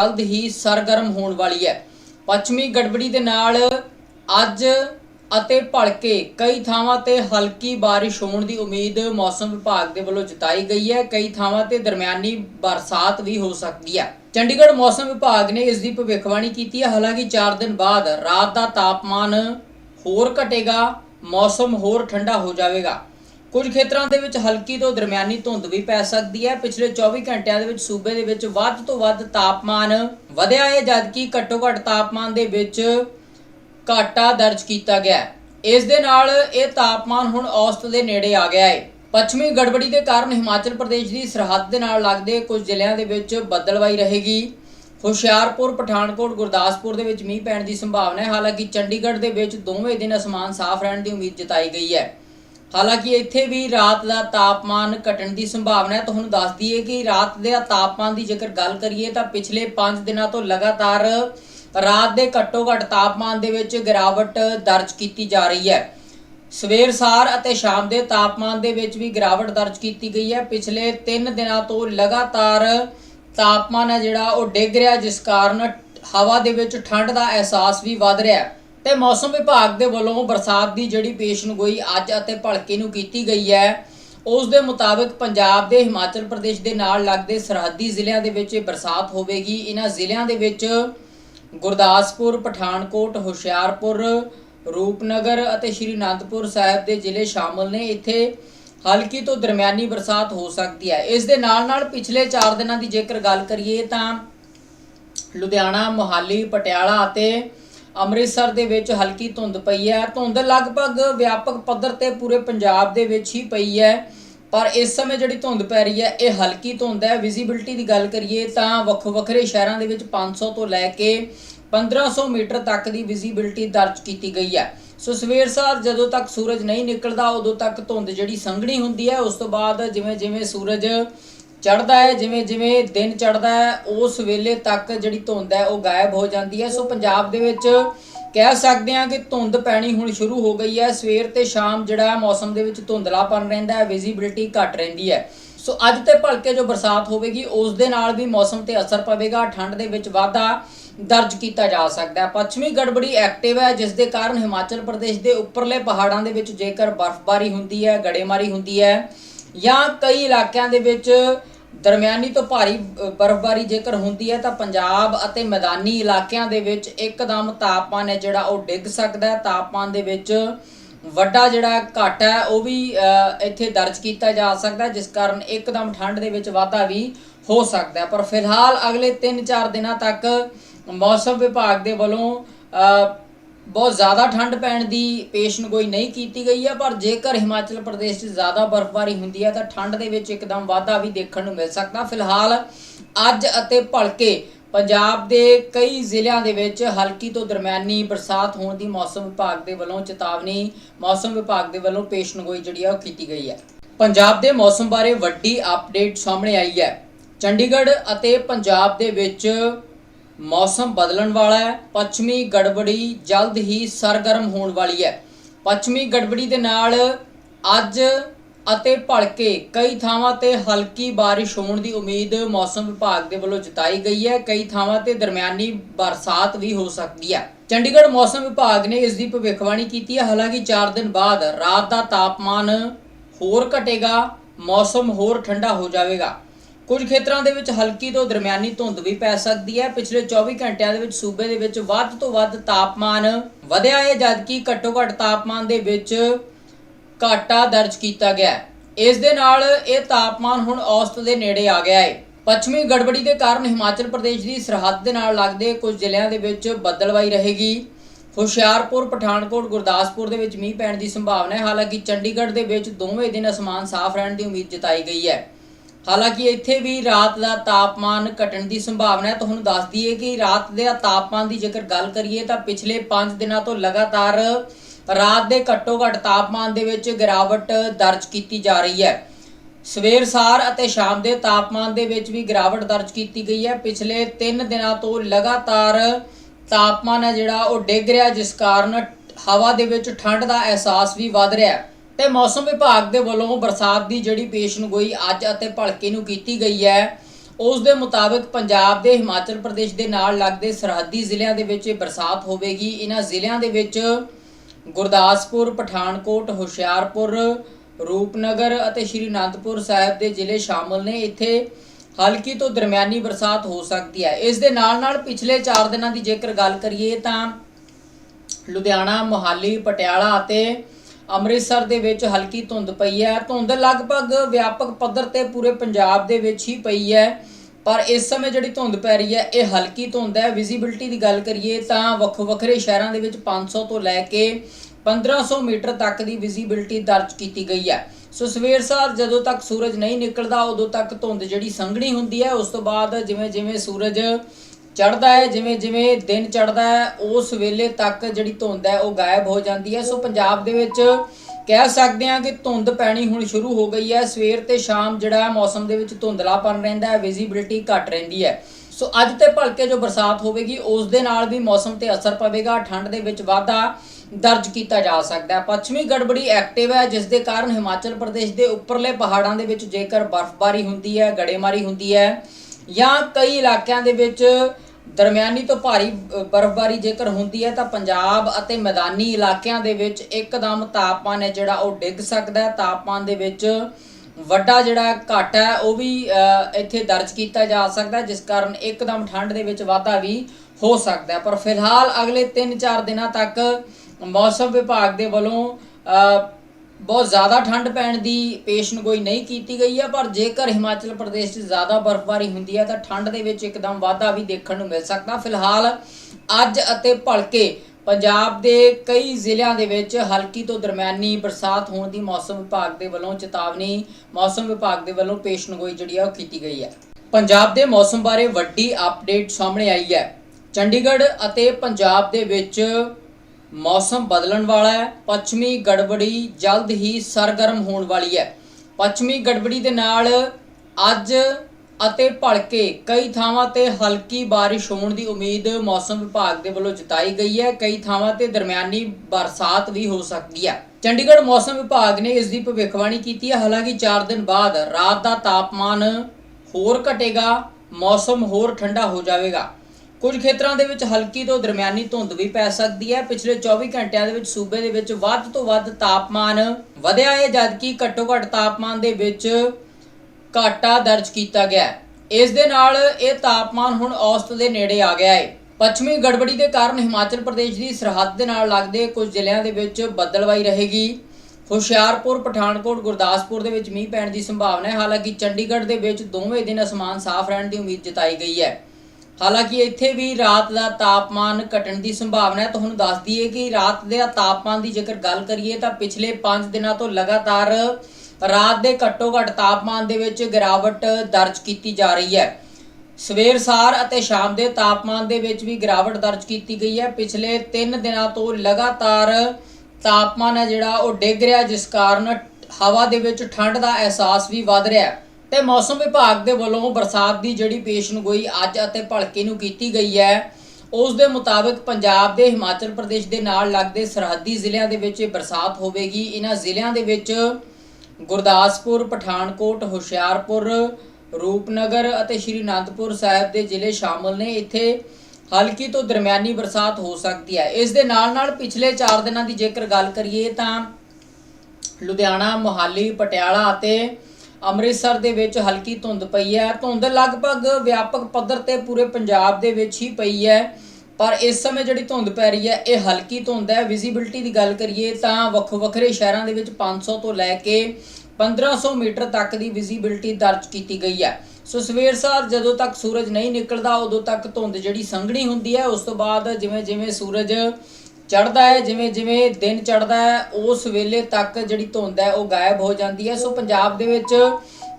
ਜਲਦ ਹੀ ਸਰਗਰਮ ਹੋਣ ਵਾਲੀ ਹੈ। ਪੱਛਮੀ ਗੜਬੜੀ ਦੇ ਨਾਲ ਅੱਜ ਅਤੇ ਭਲਕੇ ਕਈ ਥਾਵਾਂ ਤੇ ਹਲਕੀ ਬਾਰਿਸ਼ ਹੋਣ ਦੀ ਉਮੀਦ ਮੌਸਮ ਵਿਭਾਗ ਦੇ ਵੱਲੋਂ ਜਤਾਈ ਗਈ ਹੈ। ਕਈ ਥਾਵਾਂ ਤੇ ਦਰਮਿਆਨੀ ਬਰਸਾਤ ਵੀ ਹੋ ਸਕਦੀ ਹੈ। ਚੰਡੀਗੜ੍ਹ ਮੌਸਮ ਵਿਭਾਗ ਨੇ ਇਸ ਦੀ ਭਵਿੱਖਬਾਣੀ ਕੀਤੀ ਹੈ। ਹਾਲਾਂਕਿ 4 ਦਿਨ ਬਾਅਦ ਰਾਤ ਦਾ ਤਾਪਮਾਨ ਹੋਰ ਘਟੇਗਾ, ਮੌਸਮ ਹੋਰ ਠੰਡਾ ਹੋ ਜਾਵੇਗਾ। ਕੁਝ ਖੇਤਰਾਂ ਦੇ ਵਿੱਚ ਹਲਕੀ ਤੋਂ ਦਰਮਿਆਨੀ ਧੁੰਦ ਵੀ ਪੈ ਸਕਦੀ ਹੈ। ਪਿਛਲੇ 24 ਘੰਟਿਆਂ ਦੇ ਵਿੱਚ ਸੂਬੇ ਦੇ ਵਿੱਚ ਵੱਧ ਤੋਂ ਵੱਧ ਤਾਪਮਾਨ ਵਧਿਆ ਹੈ, ਜਦਕਿ ਘੱਟੋ ਘੱਟ ਤਾਪਮਾਨ ਦੇ ਵਿੱਚ ਘਾਟਾ ਦਰਜ ਕੀਤਾ ਗਿਆ ਇਸ ਦੇ ਨਾਲ ਇਹ ਤਾਪਮਾਨ ਹੁਣ ਔਸਤ ਦੇ ਨੇੜੇ ਆ ਗਿਆ ਹੈ। ਪੱਛਮੀ ਗੜਬੜੀ ਦੇ ਕਾਰਨ ਹਿਮਾਚਲ ਪ੍ਰਦੇਸ਼ ਦੀ ਸਰਹੱਦ ਦੇ ਨਾਲ ਲੱਗਦੇ ਕੁਝ ਜ਼ਿਲ੍ਹਿਆਂ ਦੇ ਵਿੱਚ ਬੱਦਲਵਾਈ ਰਹੇਗੀ। ਹੁਸ਼ਿਆਰਪੁਰ, ਪਠਾਨਕੋਟ, ਗੁਰਦਾਸਪੁਰ ਦੇ ਵਿੱਚ ਮੀਂਹ ਪੈਣ ਦੀ ਸੰਭਾਵਨਾ ਹੈ। ਹਾਲਾਂਕਿ ਚੰਡੀਗੜ੍ਹ ਦੇ ਵਿੱਚ ਦੋਵੇਂ ਦਿਨ ਅਸਮਾਨ ਸਾਫ਼ ਰਹਿਣ ਦੀ ਉਮੀਦ ਜਤਾਈ ਗਈ ਹੈ। ਹਾਲਾਂਕਿ ਇੱਥੇ ਵੀ ਰਾਤ ਦਾ ਤਾਪਮਾਨ ਘਟਣ ਦੀ ਸੰਭਾਵਨਾ ਹੈ ਤੁਹਾਨੂੰ ਦੱਸ ਦਈਏ ਕਿ ਰਾਤ ਦੇ ਤਾਪਮਾਨ ਦੀ ਜੇਕਰ ਗੱਲ ਕਰੀਏ ਤਾਂ ਪਿਛਲੇ 5 ਦਿਨਾਂ ਤੋਂ ਲਗਾਤਾਰ ਰਾਤ ਦੇ ਘੱਟੋ ਘੱਟ ਤਾਪਮਾਨ ਦੇ ਵਿੱਚ ਗਿਰਾਵਟ ਦਰਜ ਕੀਤੀ ਜਾ ਰਹੀ ਹੈ। ਸਵੇਰ ਸਾਰ ਅਤੇ ਸ਼ਾਮ ਦੇ ਤਾਪਮਾਨ ਦੇ ਵਿੱਚ ਵੀ ਗਿਰਾਵਟ ਦਰਜ ਕੀਤੀ ਗਈ ਹੈ। ਪਿਛਲੇ 3 ਦਿਨਾਂ ਤੋਂ ਲਗਾਤਾਰ ਤਾਪਮਾਨ ਹੈ ਜਿਹੜਾ ਉਹ ਡਿੱਗ ਰਿਹਾ, ਜਿਸ ਕਾਰਨ ਹਵਾ ਦੇ ਵਿੱਚ ਠੰਡ ਦਾ ਅਹਿਸਾਸ ਵੀ ਵੱਧ ਰਿਹਾ ਹੈ। ਤੇ ਮੌਸਮ ਵਿਭਾਗ ਦੇ ਵੱਲੋਂ ਬਰਸਾਤ ਦੀ ਜਿਹੜੀ ਪੇਸ਼ਨਗੋਈ ਅੱਜ ਅਤੇ ਭਲਕੇ ਨੂੰ ਕੀਤੀ ਗਈ ਹੈ, ਉਸ ਦੇ ਮੁਤਾਬਕ ਪੰਜਾਬ ਦੇ ਹਿਮਾਚਲ ਪ੍ਰਦੇਸ਼ ਦੇ ਨਾਲ ਲੱਗਦੇ ਸਰਹੱਦੀ ਜ਼ਿਲ੍ਹਿਆਂ ਦੇ ਵਿੱਚ ਬਰਸਾਤ ਹੋਵੇਗੀ। ਇਹਨਾਂ ਜ਼ਿਲ੍ਹਿਆਂ ਦੇ ਵਿੱਚ ਗੁਰਦਾਸਪੁਰ, ਪਠਾਨਕੋਟ, ਹੁਸ਼ਿਆਰਪੁਰ, ਰੂਪਨਗਰ ਅਤੇ ਸ਼੍ਰੀ ਅਨੰਦਪੁਰ ਸਾਹਿਬ ਦੇ ਜ਼ਿਲ੍ਹੇ ਸ਼ਾਮਲ ਨੇ। ਇੱਥੇ ਹਲਕੀ ਤੋਂ ਦਰਮਿਆਨੀ ਬਰਸਾਤ ਹੋ ਸਕਦੀ ਹੈ। ਇਸ ਦੇ ਨਾਲ ਨਾਲ ਪਿਛਲੇ 4 ਦਿਨਾਂ ਦੀ ਜੇਕਰ ਗੱਲ ਕਰੀਏ ਤਾਂ ਲੁਧਿਆਣਾ, ਮੋਹਾਲੀ, ਪਟਿਆਲਾ ਅਤੇ ਅੰਮ੍ਰਿਤਸਰ ਦੇ ਵਿੱਚ ਹਲਕੀ ਧੁੰਦ ਪਈ ਹੈ। ਧੁੰਦ ਲਗਭਗ ਵਿਆਪਕ ਪੱਧਰ ਤੇ ਪੂਰੇ ਪੰਜਾਬ ਦੇ ਵਿੱਚ ਹੀ ਪਈ ਹੈ। ਪਰ ਇਸ ਸਮੇਂ ਜਿਹੜੀ ਧੁੰਦ ਪੈ ਰਹੀ ਹੈ, ਇਹ ਹਲਕੀ ਧੁੰਦ ਹੈ। ਵਿਜ਼ਿਬਿਲਟੀ ਦੀ ਗੱਲ ਕਰੀਏ ਤਾਂ ਵੱਖ ਵੱਖਰੇ ਸ਼ਹਿਰਾਂ ਦੇ ਵਿੱਚ 500 ਤੋਂ ਲੈ ਕੇ 1500 ਮੀਟਰ ਤੱਕ ਦੀ ਵਿਜ਼ਿਬਿਲਟੀ ਦਰਜ ਕੀਤੀ ਗਈ ਹੈ। ਸੋ ਸਵੇਰ ਸਾਰ ਜਦੋਂ ਤੱਕ ਸੂਰਜ ਨਹੀਂ ਨਿਕਲਦਾ, ਉਦੋਂ ਤੱਕ ਧੁੰਦ ਜਿਹੜੀ ਸੰਘਣੀ ਹੁੰਦੀ ਹੈ। ਉਸ ਤੋਂ ਬਾਅਦ ਜਿਵੇਂ ਜਿਵੇਂ ਸੂਰਜ ਚੜਦਾ ਹੈ, ਜਿਵੇਂ ਜਿਵੇਂ ਦਿਨ ਚੜਦਾ ਹੈ, ਉਸ ਵੇਲੇ ਤੱਕ ਜਿਹੜੀ ਧੁੰਦ ਹੈ, ਉਹ ਗਾਇਬ ਹੋ ਜਾਂਦੀ ਹੈ। ਸੋ ਪੰਜਾਬ ਦੇ ਵਿੱਚ ਕਹਿ ਸਕਦੇ ਹਾਂ ਕਿ ਧੁੰਦ ਪੈਣੀ ਹੁਣ ਸ਼ੁਰੂ ਹੋ ਗਈ ਹੈ। ਸਵੇਰ ਤੇ ਸ਼ਾਮ ਜਿਹੜਾ ਮੌਸਮ ਦੇ ਵਿੱਚ ਧੁੰਦਲਾਪਨ ਰਹਿੰਦਾ ਹੈ ਵਿਜ਼ਿਬਿਲਟੀ ਘੱਟ ਰਹਿੰਦੀ ਹੈ। ਸੋ ਅੱਜ ਤੇ ਭਲਕੇ ਜੋ ਬਰਸਾਤ ਹੋਵੇਗੀ, ਉਸ ਦੇ ਨਾਲ ਵੀ ਮੌਸਮ ਤੇ ਅਸਰ ਪਵੇਗਾ। ਠੰਡ ਦੇ ਵਿੱਚ ਵਾਧਾ ਦਰਜ ਕੀਤਾ ਜਾ ਸਕਦਾ ਹੈ। ਪੱਛਮੀ ਗੜਬੜੀ ਐਕਟਿਵ ਹੈ, ਜਿਸ ਦੇ ਕਾਰਨ ਹਿਮਾਚਲ ਪ੍ਰਦੇਸ਼ ਦੇ ਉੱਪਰਲੇ ਪਹਾੜਾਂ ਦੇ ਵਿੱਚ ਜੇਕਰ ਬਰਫ਼ਬਾਰੀ ਹੁੰਦੀ ਹੈ, ਗੜੇਮਾਰੀ ਹੁੰਦੀ ਹੈ ਜਾਂ ਕਈ ਇਲਾਕਿਆਂ ਦੇ ਵਿੱਚ ਦਰਮਿਆਨੀ ਤੋਂ ਭਾਰੀ ਬਰਫ਼ਬਾਰੀ ਜੇਕਰ ਹੁੰਦੀ ਹੈ ਤਾਂ ਪੰਜਾਬ ਅਤੇ ਮੈਦਾਨੀ ਇਲਾਕਿਆਂ ਦੇ ਵਿੱਚ ਇੱਕਦਮ ਤਾਪਮਾਨ ਹੈ ਜਿਹੜਾ ਉਹ ਡਿੱਗ ਸਕਦਾ ਹੈ। ਤਾਪਮਾਨ ਦੇ ਵਿੱਚ ਵੱਡਾ ਜਿਹੜਾ ਘਟ ਹੈ, ਉਹ ਵੀ ਇੱਥੇ ਦਰਜ ਕੀਤਾ ਜਾ ਸਕਦਾ ਜਿਸ ਕਾਰਨ ਇੱਕਦਮ ਠੰਡ ਦੇ ਵਿੱਚ ਵਾਧਾ ਵੀ ਹੋ ਸਕਦਾ ਪਰ ਫਿਲਹਾਲ ਅਗਲੇ 3-4 ਦਿਨਾਂ ਤੱਕ ਮੌਸਮ ਵਿਭਾਗ ਦੇ ਵੱਲੋਂ ਬਹੁਤ ਜ਼ਿਆਦਾ ਠੰਡ ਪੈਣ ਦੀ ਪੇਸ਼ਨਗੋਈ ਨਹੀਂ ਕੀਤੀ ਗਈ ਹੈ ਪਰ ਜੇਕਰ ਹਿਮਾਚਲ ਪ੍ਰਦੇਸ਼ 'ਚ ਜ਼ਿਆਦਾ ਬਰਫ਼ਬਾਰੀ ਹੁੰਦੀ ਹੈ ਤਾਂ ਠੰਡ ਦੇ ਵਿੱਚ ਇੱਕਦਮ ਵਾਧਾ ਵੀ ਦੇਖਣ ਨੂੰ ਮਿਲ ਸਕਦਾ। ਫਿਲਹਾਲ ਅੱਜ ਅਤੇ ਭਲਕੇ ਪੰਜਾਬ ਦੇ ਕਈ ਜ਼ਿਲ੍ਹਿਆਂ ਦੇ ਵਿੱਚ ਹਲਕੀ ਤੋਂ ਦਰਮਿਆਨੀ ਬਰਸਾਤ ਹੋਣ ਦੀ ਮੌਸਮ ਵਿਭਾਗ ਦੇ ਵੱਲੋਂ ਚੇਤਾਵਨੀ, ਮੌਸਮ ਵਿਭਾਗ ਦੇ ਵੱਲੋਂ ਪੇਸ਼ਨਗੋਈ ਜਿਹੜੀ ਆ, ਉਹ ਕੀਤੀ ਗਈ ਹੈ ਪੰਜਾਬ ਦੇ ਮੌਸਮ ਬਾਰੇ ਵੱਡੀ ਅਪਡੇਟ ਸਾਹਮਣੇ ਆਈ ਹੈ। ਚੰਡੀਗੜ੍ਹ ਅਤੇ ਪੰਜਾਬ ਦੇ ਵਿੱਚ ਮੌਸਮ ਬਦਲਣ ਵਾਲਾ ਹੈ, ਪੱਛਮੀ ਗੜਬੜੀ ਜਲਦ ਹੀ ਸਰਗਰਮ ਹੋਣ ਵਾਲੀ ਹੈ। ਪੱਛਮੀ ਗੜਬੜੀ ਦੇ ਨਾਲ ਅੱਜ ਅਤੇ ਭਲਕੇ ਕਈ ਥਾਵਾਂ ਤੇ ਹਲਕੀ ਬਾਰਿਸ਼ ਹੋਣ ਦੀ ਉਮੀਦ ਮੌਸਮ ਵਿਭਾਗ ਦੇ ਵੱਲੋਂ ਜਤਾਈ ਗਈ ਹੈ। ਕਈ ਥਾਵਾਂ ਤੇ ਦਰਮਿਆਨੀ ਬਰਸਾਤ ਵੀ ਹੋ ਸਕਦੀ ਹੈ। ਚੰਡੀਗੜ੍ਹ ਮੌਸਮ ਵਿਭਾਗ ਨੇ ਇਸ ਦੀ ਭਵਿੱਖਬਾਣੀ ਕੀਤੀ ਹੈ। ਹਾਲਾਂਕਿ 4 ਦਿਨ ਬਾਅਦ ਰਾਤ ਦਾ ਤਾਪਮਾਨ ਹੋਰ ਘਟੇਗਾ, ਮੌਸਮ ਹੋਰ ਠੰਡਾ ਹੋ ਜਾਵੇਗਾ। ਕੁਝ ਖੇਤਰਾਂ ਦੇ ਵਿੱਚ ਹਲਕੀ ਤੋਂ ਦਰਮਿਆਨੀ ਧੁੰਦ ਵੀ ਪੈ ਸਕਦੀ ਹੈ। ਪਿਛਲੇ 24 ਘੰਟਿਆਂ ਦੇ ਵਿੱਚ ਸੂਬੇ ਦੇ ਵਿੱਚ ਵੱਧ ਤੋਂ ਵੱਧ ਤਾਪਮਾਨ ਵਧਿਆ ਹੈ, ਜਦਕਿ ਘੱਟੋ ਘੱਟ ਤਾਪਮਾਨ ਦੇ ਵਿੱਚ ਘਾਟਾ ਦਰਜ ਕੀਤਾ ਗਿਆ ਹੈ। ਇਸ ਦੇ ਨਾਲ ਇਹ ਤਾਪਮਾਨ ਹੁਣ ਔਸਤ ਦੇ ਨੇੜੇ ਆ ਗਿਆ ਹੈ। ਪੱਛਮੀ ਗੜਬੜੀ ਦੇ ਕਾਰਨ ਹਿਮਾਚਲ ਪ੍ਰਦੇਸ਼ ਦੀ ਸਰਹੱਦ ਦੇ ਨਾਲ ਲੱਗਦੇ ਕੁਝ ਜ਼ਿਲ੍ਹਿਆਂ ਦੇ ਵਿੱਚ ਬੱਦਲਵਾਈ ਰਹੇਗੀ। ਹੁਸ਼ਿਆਰਪੁਰ, ਪਠਾਨਕੋਟ, ਗੁਰਦਾਸਪੁਰ ਦੇ ਵਿੱਚ ਮੀਂਹ ਪੈਣ ਦੀ ਸੰਭਾਵਨਾ ਹੈ। ਹਾਲਾਂਕਿ ਚੰਡੀਗੜ੍ਹ ਦੇ ਵਿੱਚ ਦੋਵੇਂ ਦਿਨ ਅਸਮਾਨ ਸਾਫ਼ ਰਹਿਣ ਦੀ ਉਮੀਦ ਜਤਾਈ ਗਈ ਹੈ। ਹਾਲਾਂਕਿ ਇੱਥੇ ਵੀ ਰਾਤ ਦਾ ਤਾਪਮਾਨ ਘਟਣ ਦੀ ਸੰਭਾਵਨਾ ਹੈ ਤੁਹਾਨੂੰ ਦੱਸ ਦਈਏ ਕਿ ਰਾਤ ਦੇ ਤਾਪਮਾਨ ਦੀ ਜੇਕਰ ਗੱਲ ਕਰੀਏ ਤਾਂ ਪਿਛਲੇ 5 ਦਿਨਾਂ ਤੋਂ ਲਗਾਤਾਰ ਰਾਤ ਦੇ ਘੱਟੋ ਘੱਟ ਤਾਪਮਾਨ ਦੇ ਵਿੱਚ ਗਿਰਾਵਟ ਦਰਜ ਕੀਤੀ ਜਾ ਰਹੀ ਹੈ। ਸਵੇਰ ਸਾਰ ਅਤੇ ਸ਼ਾਮ ਦੇ ਤਾਪਮਾਨ ਦੇ ਵਿੱਚ ਵੀ ਗਿਰਾਵਟ ਦਰਜ ਕੀਤੀ ਗਈ ਹੈ। ਪਿਛਲੇ 3 ਦਿਨਾਂ ਤੋਂ ਲਗਾਤਾਰ ਤਾਪਮਾਨ ਹੈ ਜਿਹੜਾ ਉਹ ਡਿੱਗ ਰਿਹਾ, ਜਿਸ ਕਾਰਨ ਹਵਾ ਦੇ ਵਿੱਚ ਠੰਡ ਦਾ ਅਹਿਸਾਸ ਵੀ ਵੱਧ ਰਿਹਾ ਹੈ। ਤੇ ਮੌਸਮ ਵਿਭਾਗ ਦੇ ਵੱਲੋਂ ਬਰਸਾਤ ਦੀ ਜਿਹੜੀ ਪੇਸ਼ਨਗੋਈ ਅੱਜ ਅਤੇ ਭਲਕੇ ਨੂੰ ਕੀਤੀ ਗਈ ਹੈ, ਉਸ ਦੇ ਮੁਤਾਬਕ ਪੰਜਾਬ ਦੇ ਹਿਮਾਚਲ ਪ੍ਰਦੇਸ਼ ਦੇ ਨਾਲ ਲੱਗਦੇ ਸਰਹੱਦੀ ਜ਼ਿਲ੍ਹਿਆਂ ਦੇ ਵਿੱਚ ਬਰਸਾਤ ਹੋਵੇਗੀ। ਇਹਨਾਂ ਜ਼ਿਲ੍ਹਿਆਂ ਦੇ ਵਿੱਚ ਗੁਰਦਾਸਪੁਰ, ਪਠਾਨਕੋਟ, ਹੁਸ਼ਿਆਰਪੁਰ, ਰੂਪਨਗਰ ਅਤੇ ਸ਼੍ਰੀ ਅਨੰਦਪੁਰ ਸਾਹਿਬ ਦੇ ਜ਼ਿਲ੍ਹੇ ਸ਼ਾਮਲ ਨੇ। ਇੱਥੇ ਹਲਕੀ ਤੋਂ ਦਰਮਿਆਨੀ ਬਰਸਾਤ ਹੋ ਸਕਦੀ ਹੈ। ਇਸ ਦੇ ਨਾਲ ਨਾਲ ਪਿਛਲੇ 4 ਦਿਨਾਂ ਦੀ ਜੇਕਰ ਗੱਲ ਕਰੀਏ ਤਾਂ ਲੁਧਿਆਣਾ, ਮੋਹਾਲੀ, ਪਟਿਆਲਾ ਅਤੇ ਅੰਮ੍ਰਿਤਸਰ ਦੇ ਵਿੱਚ ਹਲਕੀ ਧੁੰਦ ਪਈ ਹੈ। ਧੁੰਦ ਲਗਭਗ ਵਿਆਪਕ ਪੱਧਰ ਤੇ ਪੂਰੇ ਪੰਜਾਬ ਦੇ ਵਿੱਚ ਹੀ ਪਈ ਹੈ। ਪਰ ਇਸ ਸਮੇਂ ਜਿਹੜੀ ਧੁੰਦ ਪੈ ਰਹੀ ਹੈ, ਇਹ ਹਲਕੀ ਧੁੰਦ ਹੈ। ਵਿਜ਼ਿਬਿਲਟੀ ਦੀ ਗੱਲ ਕਰੀਏ ਤਾਂ ਵੱਖੋ ਵੱਖਰੇ ਸ਼ਹਿਰਾਂ ਦੇ ਵਿੱਚ 500 ਤੋਂ ਲੈ ਕੇ 1500 ਮੀਟਰ ਤੱਕ ਦੀ ਵਿਜ਼ਿਬਿਲਟੀ ਦਰਜ ਕੀਤੀ ਗਈ ਹੈ। ਸੋ ਸਵੇਰ ਸਾਰ ਜਦੋਂ ਤੱਕ ਸੂਰਜ ਨਹੀਂ ਨਿਕਲਦਾ, ਉਦੋਂ ਤੱਕ ਧੁੰਦ ਜਿਹੜੀ ਸੰਘਣੀ ਹੁੰਦੀ ਹੈ, ਉਸ ਤੋਂ ਬਾਅਦ ਜਿਵੇਂ ਜਿਵੇਂ ਸੂਰਜ ਚੜਦਾ ਹੈ, ਜਿਵੇਂ ਜਿਵੇਂ ਦਿਨ ਚੜਦਾ ਹੈ, ਉਸ ਵੇਲੇ ਤੱਕ ਜਿਹੜੀ ਧੁੰਦ ਹੈ, ਉਹ ਗਾਇਬ ਹੋ ਜਾਂਦੀ ਹੈ। ਸੋ ਪੰਜਾਬ ਦੇ ਵਿੱਚ ਕਹਿ ਸਕਦੇ ਹਾਂ ਕਿ ਧੁੰਦ ਪੈਣੀ ਹੁਣ ਸ਼ੁਰੂ ਹੋ ਗਈ ਹੈ। ਸਵੇਰ ਤੇ ਸ਼ਾਮ ਜਿਹੜਾ ਮੌਸਮ ਦੇ ਵਿੱਚ ਧੁੰਦਲਾਪਨ ਰਹਿੰਦਾ ਹੈ ਵਿਜ਼ਿਬਿਲਟੀ ਘੱਟ ਰਹਿੰਦੀ ਹੈ। ਸੋ ਅੱਜ ਤੇ ਭਲਕੇ ਜੋ ਬਰਸਾਤ ਹੋਵੇਗੀ, ਉਸ ਦੇ ਨਾਲ ਵੀ ਮੌਸਮ ਤੇ ਅਸਰ ਪਵੇਗਾ। ਠੰਡ ਦੇ ਵਿੱਚ ਵਾਧਾ ਦਰਜ ਕੀਤਾ ਜਾ ਸਕਦਾ ਹੈ। ਪੱਛਮੀ ਗੜਬੜੀ ਐਕਟਿਵ ਹੈ, ਜਿਸ ਦੇ ਕਾਰਨ ਹਿਮਾਚਲ ਪ੍ਰਦੇਸ਼ ਦੇ ਉੱਪਰਲੇ ਪਹਾੜਾਂ ਦੇ ਵਿੱਚ ਜੇਕਰ ਬਰਫ਼ਬਾਰੀ ਹੁੰਦੀ ਹੈ, ਗੜੇਮਾਰੀ ਹੁੰਦੀ ਹੈ, ਜਾਂ ਕਈ ਇਲਾਕਿਆਂ ਦੇ ਵਿੱਚ ਦਰਮਿਆਨੀ ਤੋਂ ਭਾਰੀ ਬਰਫ਼ਬਾਰੀ ਜੇਕਰ ਹੁੰਦੀ ਹੈ ਤਾਂ ਪੰਜਾਬ ਅਤੇ ਮੈਦਾਨੀ ਇਲਾਕਿਆਂ ਦੇ ਵਿੱਚ ਇੱਕਦਮ ਤਾਪਮਾਨ ਹੈ ਜਿਹੜਾ ਉਹ ਡਿੱਗ ਸਕਦਾ ਹੈ। ਤਾਪਮਾਨ ਦੇ ਵਿੱਚ ਵੱਡਾ ਜਿਹੜਾ ਘਟ ਹੈ, ਉਹ ਵੀ ਇੱਥੇ ਦਰਜ ਕੀਤਾ ਜਾ ਸਕਦਾ ਜਿਸ ਕਾਰਨ ਇੱਕਦਮ ਠੰਡ ਦੇ ਵਿੱਚ ਵਾਧਾ ਵੀ ਹੋ ਸਕਦਾ ਹੈ। ਪਰ ਫਿਲਹਾਲ ਅਗਲੇ 3-4 ਦਿਨਾਂ ਤੱਕ ਮੌਸਮ ਵਿਭਾਗ ਦੇ ਵੱਲੋਂ ਬਹੁਤ ਜ਼ਿਆਦਾ ਠੰਡ ਪੈਣ ਦੀ ਪੇਸ਼ਨਗੋਈ ਨਹੀਂ ਕੀਤੀ ਗਈ ਹੈ ਪਰ ਜੇਕਰ ਹਿਮਾਚਲ ਪ੍ਰਦੇਸ਼ 'ਚ ਜ਼ਿਆਦਾ ਬਰਫ਼ਬਾਰੀ ਹੁੰਦੀ ਹੈ ਤਾਂ ਠੰਡ ਦੇ ਵਿੱਚ ਇੱਕਦਮ ਵਾਧਾ ਵੀ ਦੇਖਣ ਨੂੰ ਮਿਲ ਸਕਦਾ। ਫਿਲਹਾਲ ਅੱਜ ਅਤੇ ਭਲਕੇ ਪੰਜਾਬ ਦੇ ਕਈ ਜ਼ਿਲ੍ਹਿਆਂ ਦੇ ਵਿੱਚ ਹਲਕੀ ਤੋਂ ਦਰਮਿਆਨੀ ਬਰਸਾਤ ਹੋਣ ਦੀ ਮੌਸਮ ਵਿਭਾਗ ਦੇ ਵੱਲੋਂ ਚੇਤਾਵਨੀ, ਮੌਸਮ ਵਿਭਾਗ ਦੇ ਵੱਲੋਂ ਪੇਸ਼ਨਗੋਈ ਜਿਹੜੀ ਹੈ ਉਹ ਕੀਤੀ ਗਈ ਹੈ ਪੰਜਾਬ ਦੇ ਮੌਸਮ ਬਾਰੇ ਵੱਡੀ ਅਪਡੇਟ ਸਾਹਮਣੇ ਆਈ ਹੈ। ਚੰਡੀਗੜ੍ਹ ਅਤੇ ਪੰਜਾਬ ਦੇ ਵਿੱਚ ਮੌਸਮ ਬਦਲਣ ਵਾਲਾ ਹੈ। ਪੱਛਮੀ ਗੜਬੜੀ ਜਲਦ ਹੀ ਸਰਗਰਮ ਹੋਣ ਵਾਲੀ ਹੈ। ਪੱਛਮੀ ਗੜਬੜੀ ਦੇ ਨਾਲ ਅੱਜ ਅਤੇ ਭਲਕੇ ਕਈ ਥਾਵਾਂ ਤੇ ਹਲਕੀ ਬਾਰਿਸ਼ ਹੋਣ ਦੀ ਉਮੀਦ ਮੌਸਮ ਵਿਭਾਗ ਦੇ ਵੱਲੋਂ ਜਤਾਈ ਗਈ ਹੈ। ਕਈ ਥਾਵਾਂ ਤੇ ਦਰਮਿਆਨੀ ਬਰਸਾਤ ਵੀ ਹੋ ਸਕਦੀ ਹੈ। ਚੰਡੀਗੜ੍ਹ ਮੌਸਮ ਵਿਭਾਗ ਨੇ ਇਸ ਦੀ ਭਵਿੱਖਬਾਣੀ ਕੀਤੀ ਹੈ। ਹਾਲਾਂਕਿ 4 ਦਿਨ ਬਾਅਦ ਰਾਤ ਦਾ ਤਾਪਮਾਨ ਹੋਰ ਘਟੇਗਾ, ਮੌਸਮ ਹੋਰ ਠੰਡਾ ਹੋ ਜਾਵੇਗਾ। ਕੁਝ ਖੇਤਰਾਂ ਦੇ ਵਿੱਚ ਹਲਕੀ ਤੋਂ ਦਰਮਿਆਨੀ ਧੁੰਦ ਵੀ ਪੈ ਸਕਦੀ ਹੈ। ਪਿਛਲੇ 24 ਘੰਟਿਆਂ ਦੇ ਵਿੱਚ ਸੂਬੇ ਦੇ ਵਿੱਚ ਵੱਧ ਤੋਂ ਵੱਧ ਤਾਪਮਾਨ ਵਧਿਆ ਹੈ, ਜਦਕਿ ਘੱਟੋ ਘੱਟ ਤਾਪਮਾਨ ਦੇ ਵਿੱਚ ਘਾਟਾ ਦਰਜ ਕੀਤਾ ਗਿਆ ਹੈ। ਇਸ ਦੇ ਨਾਲ ਇਹ ਤਾਪਮਾਨ ਹੁਣ ਔਸਤ ਦੇ ਨੇੜੇ ਆ ਗਿਆ ਹੈ। ਪੱਛਮੀ ਗੜਬੜੀ ਦੇ ਕਾਰਨ ਹਿਮਾਚਲ ਪ੍ਰਦੇਸ਼ ਦੀ ਸਰਹੱਦ ਦੇ ਨਾਲ ਲੱਗਦੇ ਕੁਝ ਜ਼ਿਲ੍ਹਿਆਂ ਦੇ ਵਿੱਚ ਬੱਦਲਵਾਈ ਰਹੇਗੀ। ਹੁਸ਼ਿਆਰਪੁਰ, ਪਠਾਨਕੋਟ, ਗੁਰਦਾਸਪੁਰ ਦੇ ਵਿੱਚ ਮੀਂਹ ਪੈਣ ਦੀ ਸੰਭਾਵਨਾ ਹੈ। ਹਾਲਾਂਕਿ ਚੰਡੀਗੜ੍ਹ ਦੇ ਵਿੱਚ ਦੋਵੇਂ ਦਿਨ ਅਸਮਾਨ ਸਾਫ਼ ਰਹਿਣ ਦੀ ਉਮੀਦ ਜਤਾਈ ਗਈ ਹੈ। ਹਾਲਾਂਕਿ ਇੱਥੇ ਵੀ ਰਾਤ ਦਾ ਤਾਪਮਾਨ ਘਟਣ ਦੀ ਸੰਭਾਵਨਾ ਹੈ ਤੁਹਾਨੂੰ ਦੱਸ ਦਈਏ ਕਿ ਰਾਤ ਦੇ ਤਾਪਮਾਨ ਦੀ ਜੇਕਰ ਗੱਲ ਕਰੀਏ, ਤਾਂ ਪਿਛਲੇ 5 ਦਿਨਾਂ ਤੋਂ ਲਗਾਤਾਰ ਰਾਤ ਦੇ ਘੱਟੋ ਘੱਟ ਤਾਪਮਾਨ ਦੇ ਵਿੱਚ ਗਿਰਾਵਟ ਦਰਜ ਕੀਤੀ ਜਾ ਰਹੀ ਹੈ। ਸਵੇਰ ਸਾਰ ਅਤੇ ਸ਼ਾਮ ਦੇ ਤਾਪਮਾਨ ਦੇ ਵਿੱਚ ਵੀ ਗਿਰਾਵਟ ਦਰਜ ਕੀਤੀ ਗਈ ਹੈ। ਪਿਛਲੇ 3 ਦਿਨਾਂ ਤੋਂ ਲਗਾਤਾਰ ਤਾਪਮਾਨ ਹੈ ਜਿਹੜਾ, ਉਹ ਡਿੱਗ ਰਿਹਾ, ਜਿਸ ਕਾਰਨ ਹਵਾ ਦੇ ਵਿੱਚ ਠੰਡ ਦਾ ਅਹਿਸਾਸ ਵੀ ਵੱਧ ਰਿਹਾ ਹੈ। ਤੇ ਮੌਸਮ ਵਿਭਾਗ ਦੇ ਵੱਲੋਂ ਬਰਸਾਤ ਦੀ ਜਿਹੜੀ ਪੇਸ਼ਨਗੋਈ ਅੱਜ ਅਤੇ ਭਲਕੇ ਨੂੰ ਕੀਤੀ ਗਈ ਹੈ, ਉਸ ਦੇ ਮੁਤਾਬਕ ਪੰਜਾਬ ਦੇ ਹਿਮਾਚਲ ਪ੍ਰਦੇਸ਼ ਦੇ ਨਾਲ ਲੱਗਦੇ ਸਰਹੱਦੀ ਜ਼ਿਲ੍ਹਿਆਂ ਦੇ ਵਿੱਚ ਬਰਸਾਤ ਹੋਵੇਗੀ। ਇਹਨਾਂ ਜ਼ਿਲ੍ਹਿਆਂ ਦੇ ਵਿੱਚ ਗੁਰਦਾਸਪੁਰ, ਪਠਾਨਕੋਟ, ਹੁਸ਼ਿਆਰਪੁਰ, ਰੂਪਨਗਰ ਅਤੇ ਸ਼੍ਰੀ ਅਨੰਦਪੁਰ ਸਾਹਿਬ ਦੇ ਜ਼ਿਲ੍ਹੇ ਸ਼ਾਮਲ ਨੇ। ਇੱਥੇ ਹਲਕੀ ਤੋਂ ਦਰਮਿਆਨੀ ਬਰਸਾਤ ਹੋ ਸਕਦੀ ਹੈ। ਇਸ ਦੇ ਨਾਲ ਨਾਲ ਪਿਛਲੇ 4 ਦਿਨਾਂ ਦੀ ਜੇਕਰ ਗੱਲ ਕਰੀਏ ਤਾਂ ਲੁਧਿਆਣਾ, ਮੋਹਾਲੀ, ਪਟਿਆਲਾ ਅਤੇ ਅੰਮ੍ਰਿਤਸਰ ਦੇ ਵਿੱਚ ਹਲਕੀ ਧੁੰਦ ਪਈ ਹੈ। ਧੁੰਦ ਲਗਭਗ ਵਿਆਪਕ ਪੱਧਰ ਤੇ ਪੂਰੇ ਪੰਜਾਬ ਦੇ ਵਿੱਚ ਹੀ ਪਈ ਹੈ। ਪਰ ਇਸ ਸਮੇਂ ਜਿਹੜੀ ਧੁੰਦ ਪੈ ਰਹੀ ਹੈ, ਇਹ ਹਲਕੀ ਧੁੰਦ ਹੈ। ਵਿਜ਼ਿਬਿਲਟੀ ਦੀ ਗੱਲ ਕਰੀਏ ਤਾਂ ਵੱਖੋ ਵੱਖਰੇ ਸ਼ਹਿਰਾਂ ਦੇ ਵਿੱਚ 500 ਤੋਂ ਲੈ ਕੇ 1500 ਮੀਟਰ ਤੱਕ ਦੀ ਵਿਜ਼ਿਬਿਲਟੀ ਦਰਜ ਕੀਤੀ ਗਈ ਹੈ। ਸੋ ਸਵੇਰ ਸਾਰ ਜਦੋਂ ਤੱਕ ਸੂਰਜ ਨਹੀਂ ਨਿਕਲਦਾ, ਉਦੋਂ ਤੱਕ ਧੁੰਦ ਜਿਹੜੀ ਸੰਘਣੀ ਹੁੰਦੀ ਹੈ। ਉਸ ਤੋਂ ਬਾਅਦ ਜਿਵੇਂ ਜਿਵੇਂ ਸੂਰਜ ਚੜਦਾ ਹੈ, ਜਿਵੇਂ ਜਿਵੇਂ ਦਿਨ ਚੜਦਾ ਹੈ, ਉਸ ਵੇਲੇ ਤੱਕ ਜਿਹੜੀ ਧੁੰਦ ਹੈ, ਉਹ ਗਾਇਬ ਹੋ ਜਾਂਦੀ ਹੈ। ਸੋ ਪੰਜਾਬ ਦੇ ਵਿੱਚ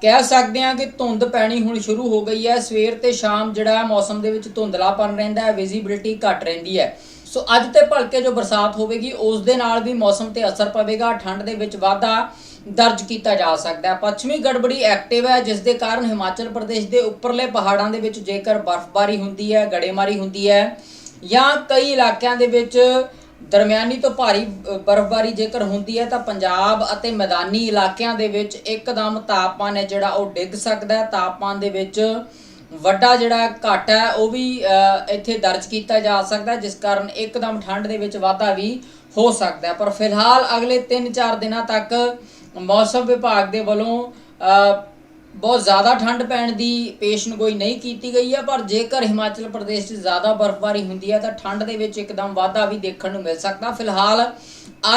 ਕਹਿ ਸਕਦੇ ਹਾਂ ਕਿ ਧੁੰਦ ਪੈਣੀ ਹੁਣ ਸ਼ੁਰੂ ਹੋ ਗਈ ਹੈ। ਸਵੇਰ ਤੇ ਸ਼ਾਮ ਜਿਹੜਾ ਮੌਸਮ ਦੇ ਵਿੱਚ ਧੁੰਦਲਾਪਨ ਰਹਿੰਦਾ ਹੈ ਵਿਜ਼ਿਬਿਲਟੀ ਘੱਟ ਰਹਿੰਦੀ ਹੈ। ਸੋ ਅੱਜ ਤੇ ਭਲਕੇ ਜੋ ਬਰਸਾਤ ਹੋਵੇਗੀ, ਉਸ ਦੇ ਨਾਲ ਵੀ ਮੌਸਮ ਤੇ ਅਸਰ ਪਵੇਗਾ। ਠੰਡ ਦੇ ਵਿੱਚ ਵਾਧਾ ਦਰਜ ਕੀਤਾ ਜਾ ਸਕਦਾ ਹੈ। ਪੱਛਮੀ ਗੜਬੜੀ ਐਕਟਿਵ ਹੈ, ਜਿਸ ਦੇ ਕਾਰਨ ਹਿਮਾਚਲ ਪ੍ਰਦੇਸ਼ ਦੇ ਉੱਪਰਲੇ ਪਹਾੜਾਂ ਦੇ ਵਿੱਚ ਜੇਕਰ ਬਰਫ਼ਬਾਰੀ ਹੁੰਦੀ ਹੈ, ਗੜੇਮਾਰੀ ਹੁੰਦੀ ਹੈ ਜਾਂ ਕਈ ਇਲਾਕਿਆਂ ਦੇ ਵਿੱਚ ਦਰਮਿਆਨੀ ਤੋਂ ਭਾਰੀ ਬਰਫ਼ਬਾਰੀ ਜੇਕਰ ਹੁੰਦੀ ਹੈ ਤਾਂ ਪੰਜਾਬ ਅਤੇ ਮੈਦਾਨੀ ਇਲਾਕਿਆਂ ਦੇ ਵਿੱਚ ਇੱਕਦਮ ਤਾਪਮਾਨ ਹੈ ਜਿਹੜਾ ਉਹ ਡਿੱਗ ਸਕਦਾ ਹੈ ਤਾਪਮਾਨ ਦੇ ਵਿੱਚ ਵੱਡਾ ਜਿਹੜਾ ਘਟ ਹੈ, ਉਹ ਵੀ ਇੱਥੇ ਦਰਜ ਕੀਤਾ ਜਾ ਸਕਦਾ ਜਿਸ ਕਾਰਨ ਇੱਕਦਮ ਠੰਡ ਦੇ ਵਿੱਚ ਵਾਧਾ ਵੀ ਹੋ ਸਕਦਾ ਹੈ। ਪਰ ਫਿਲਹਾਲ ਅਗਲੇ 3-4 ਦਿਨਾਂ ਤੱਕ ਮੌਸਮ ਵਿਭਾਗ ਦੇ ਵੱਲੋਂ ਬਹੁਤ ਜ਼ਿਆਦਾ ਠੰਡ ਪੈਣ ਦੀ ਪੇਸ਼ਨਗੋਈ ਨਹੀਂ ਕੀਤੀ ਗਈ ਹੈ ਪਰ ਜੇਕਰ ਹਿਮਾਚਲ ਪ੍ਰਦੇਸ਼ 'ਚ ਜ਼ਿਆਦਾ ਬਰਫ਼ਬਾਰੀ ਹੁੰਦੀ ਹੈ ਤਾਂ ਠੰਡ ਦੇ ਵਿੱਚ ਇੱਕਦਮ ਵਾਧਾ ਵੀ ਦੇਖਣ ਨੂੰ ਮਿਲ ਸਕਦਾ। ਫਿਲਹਾਲ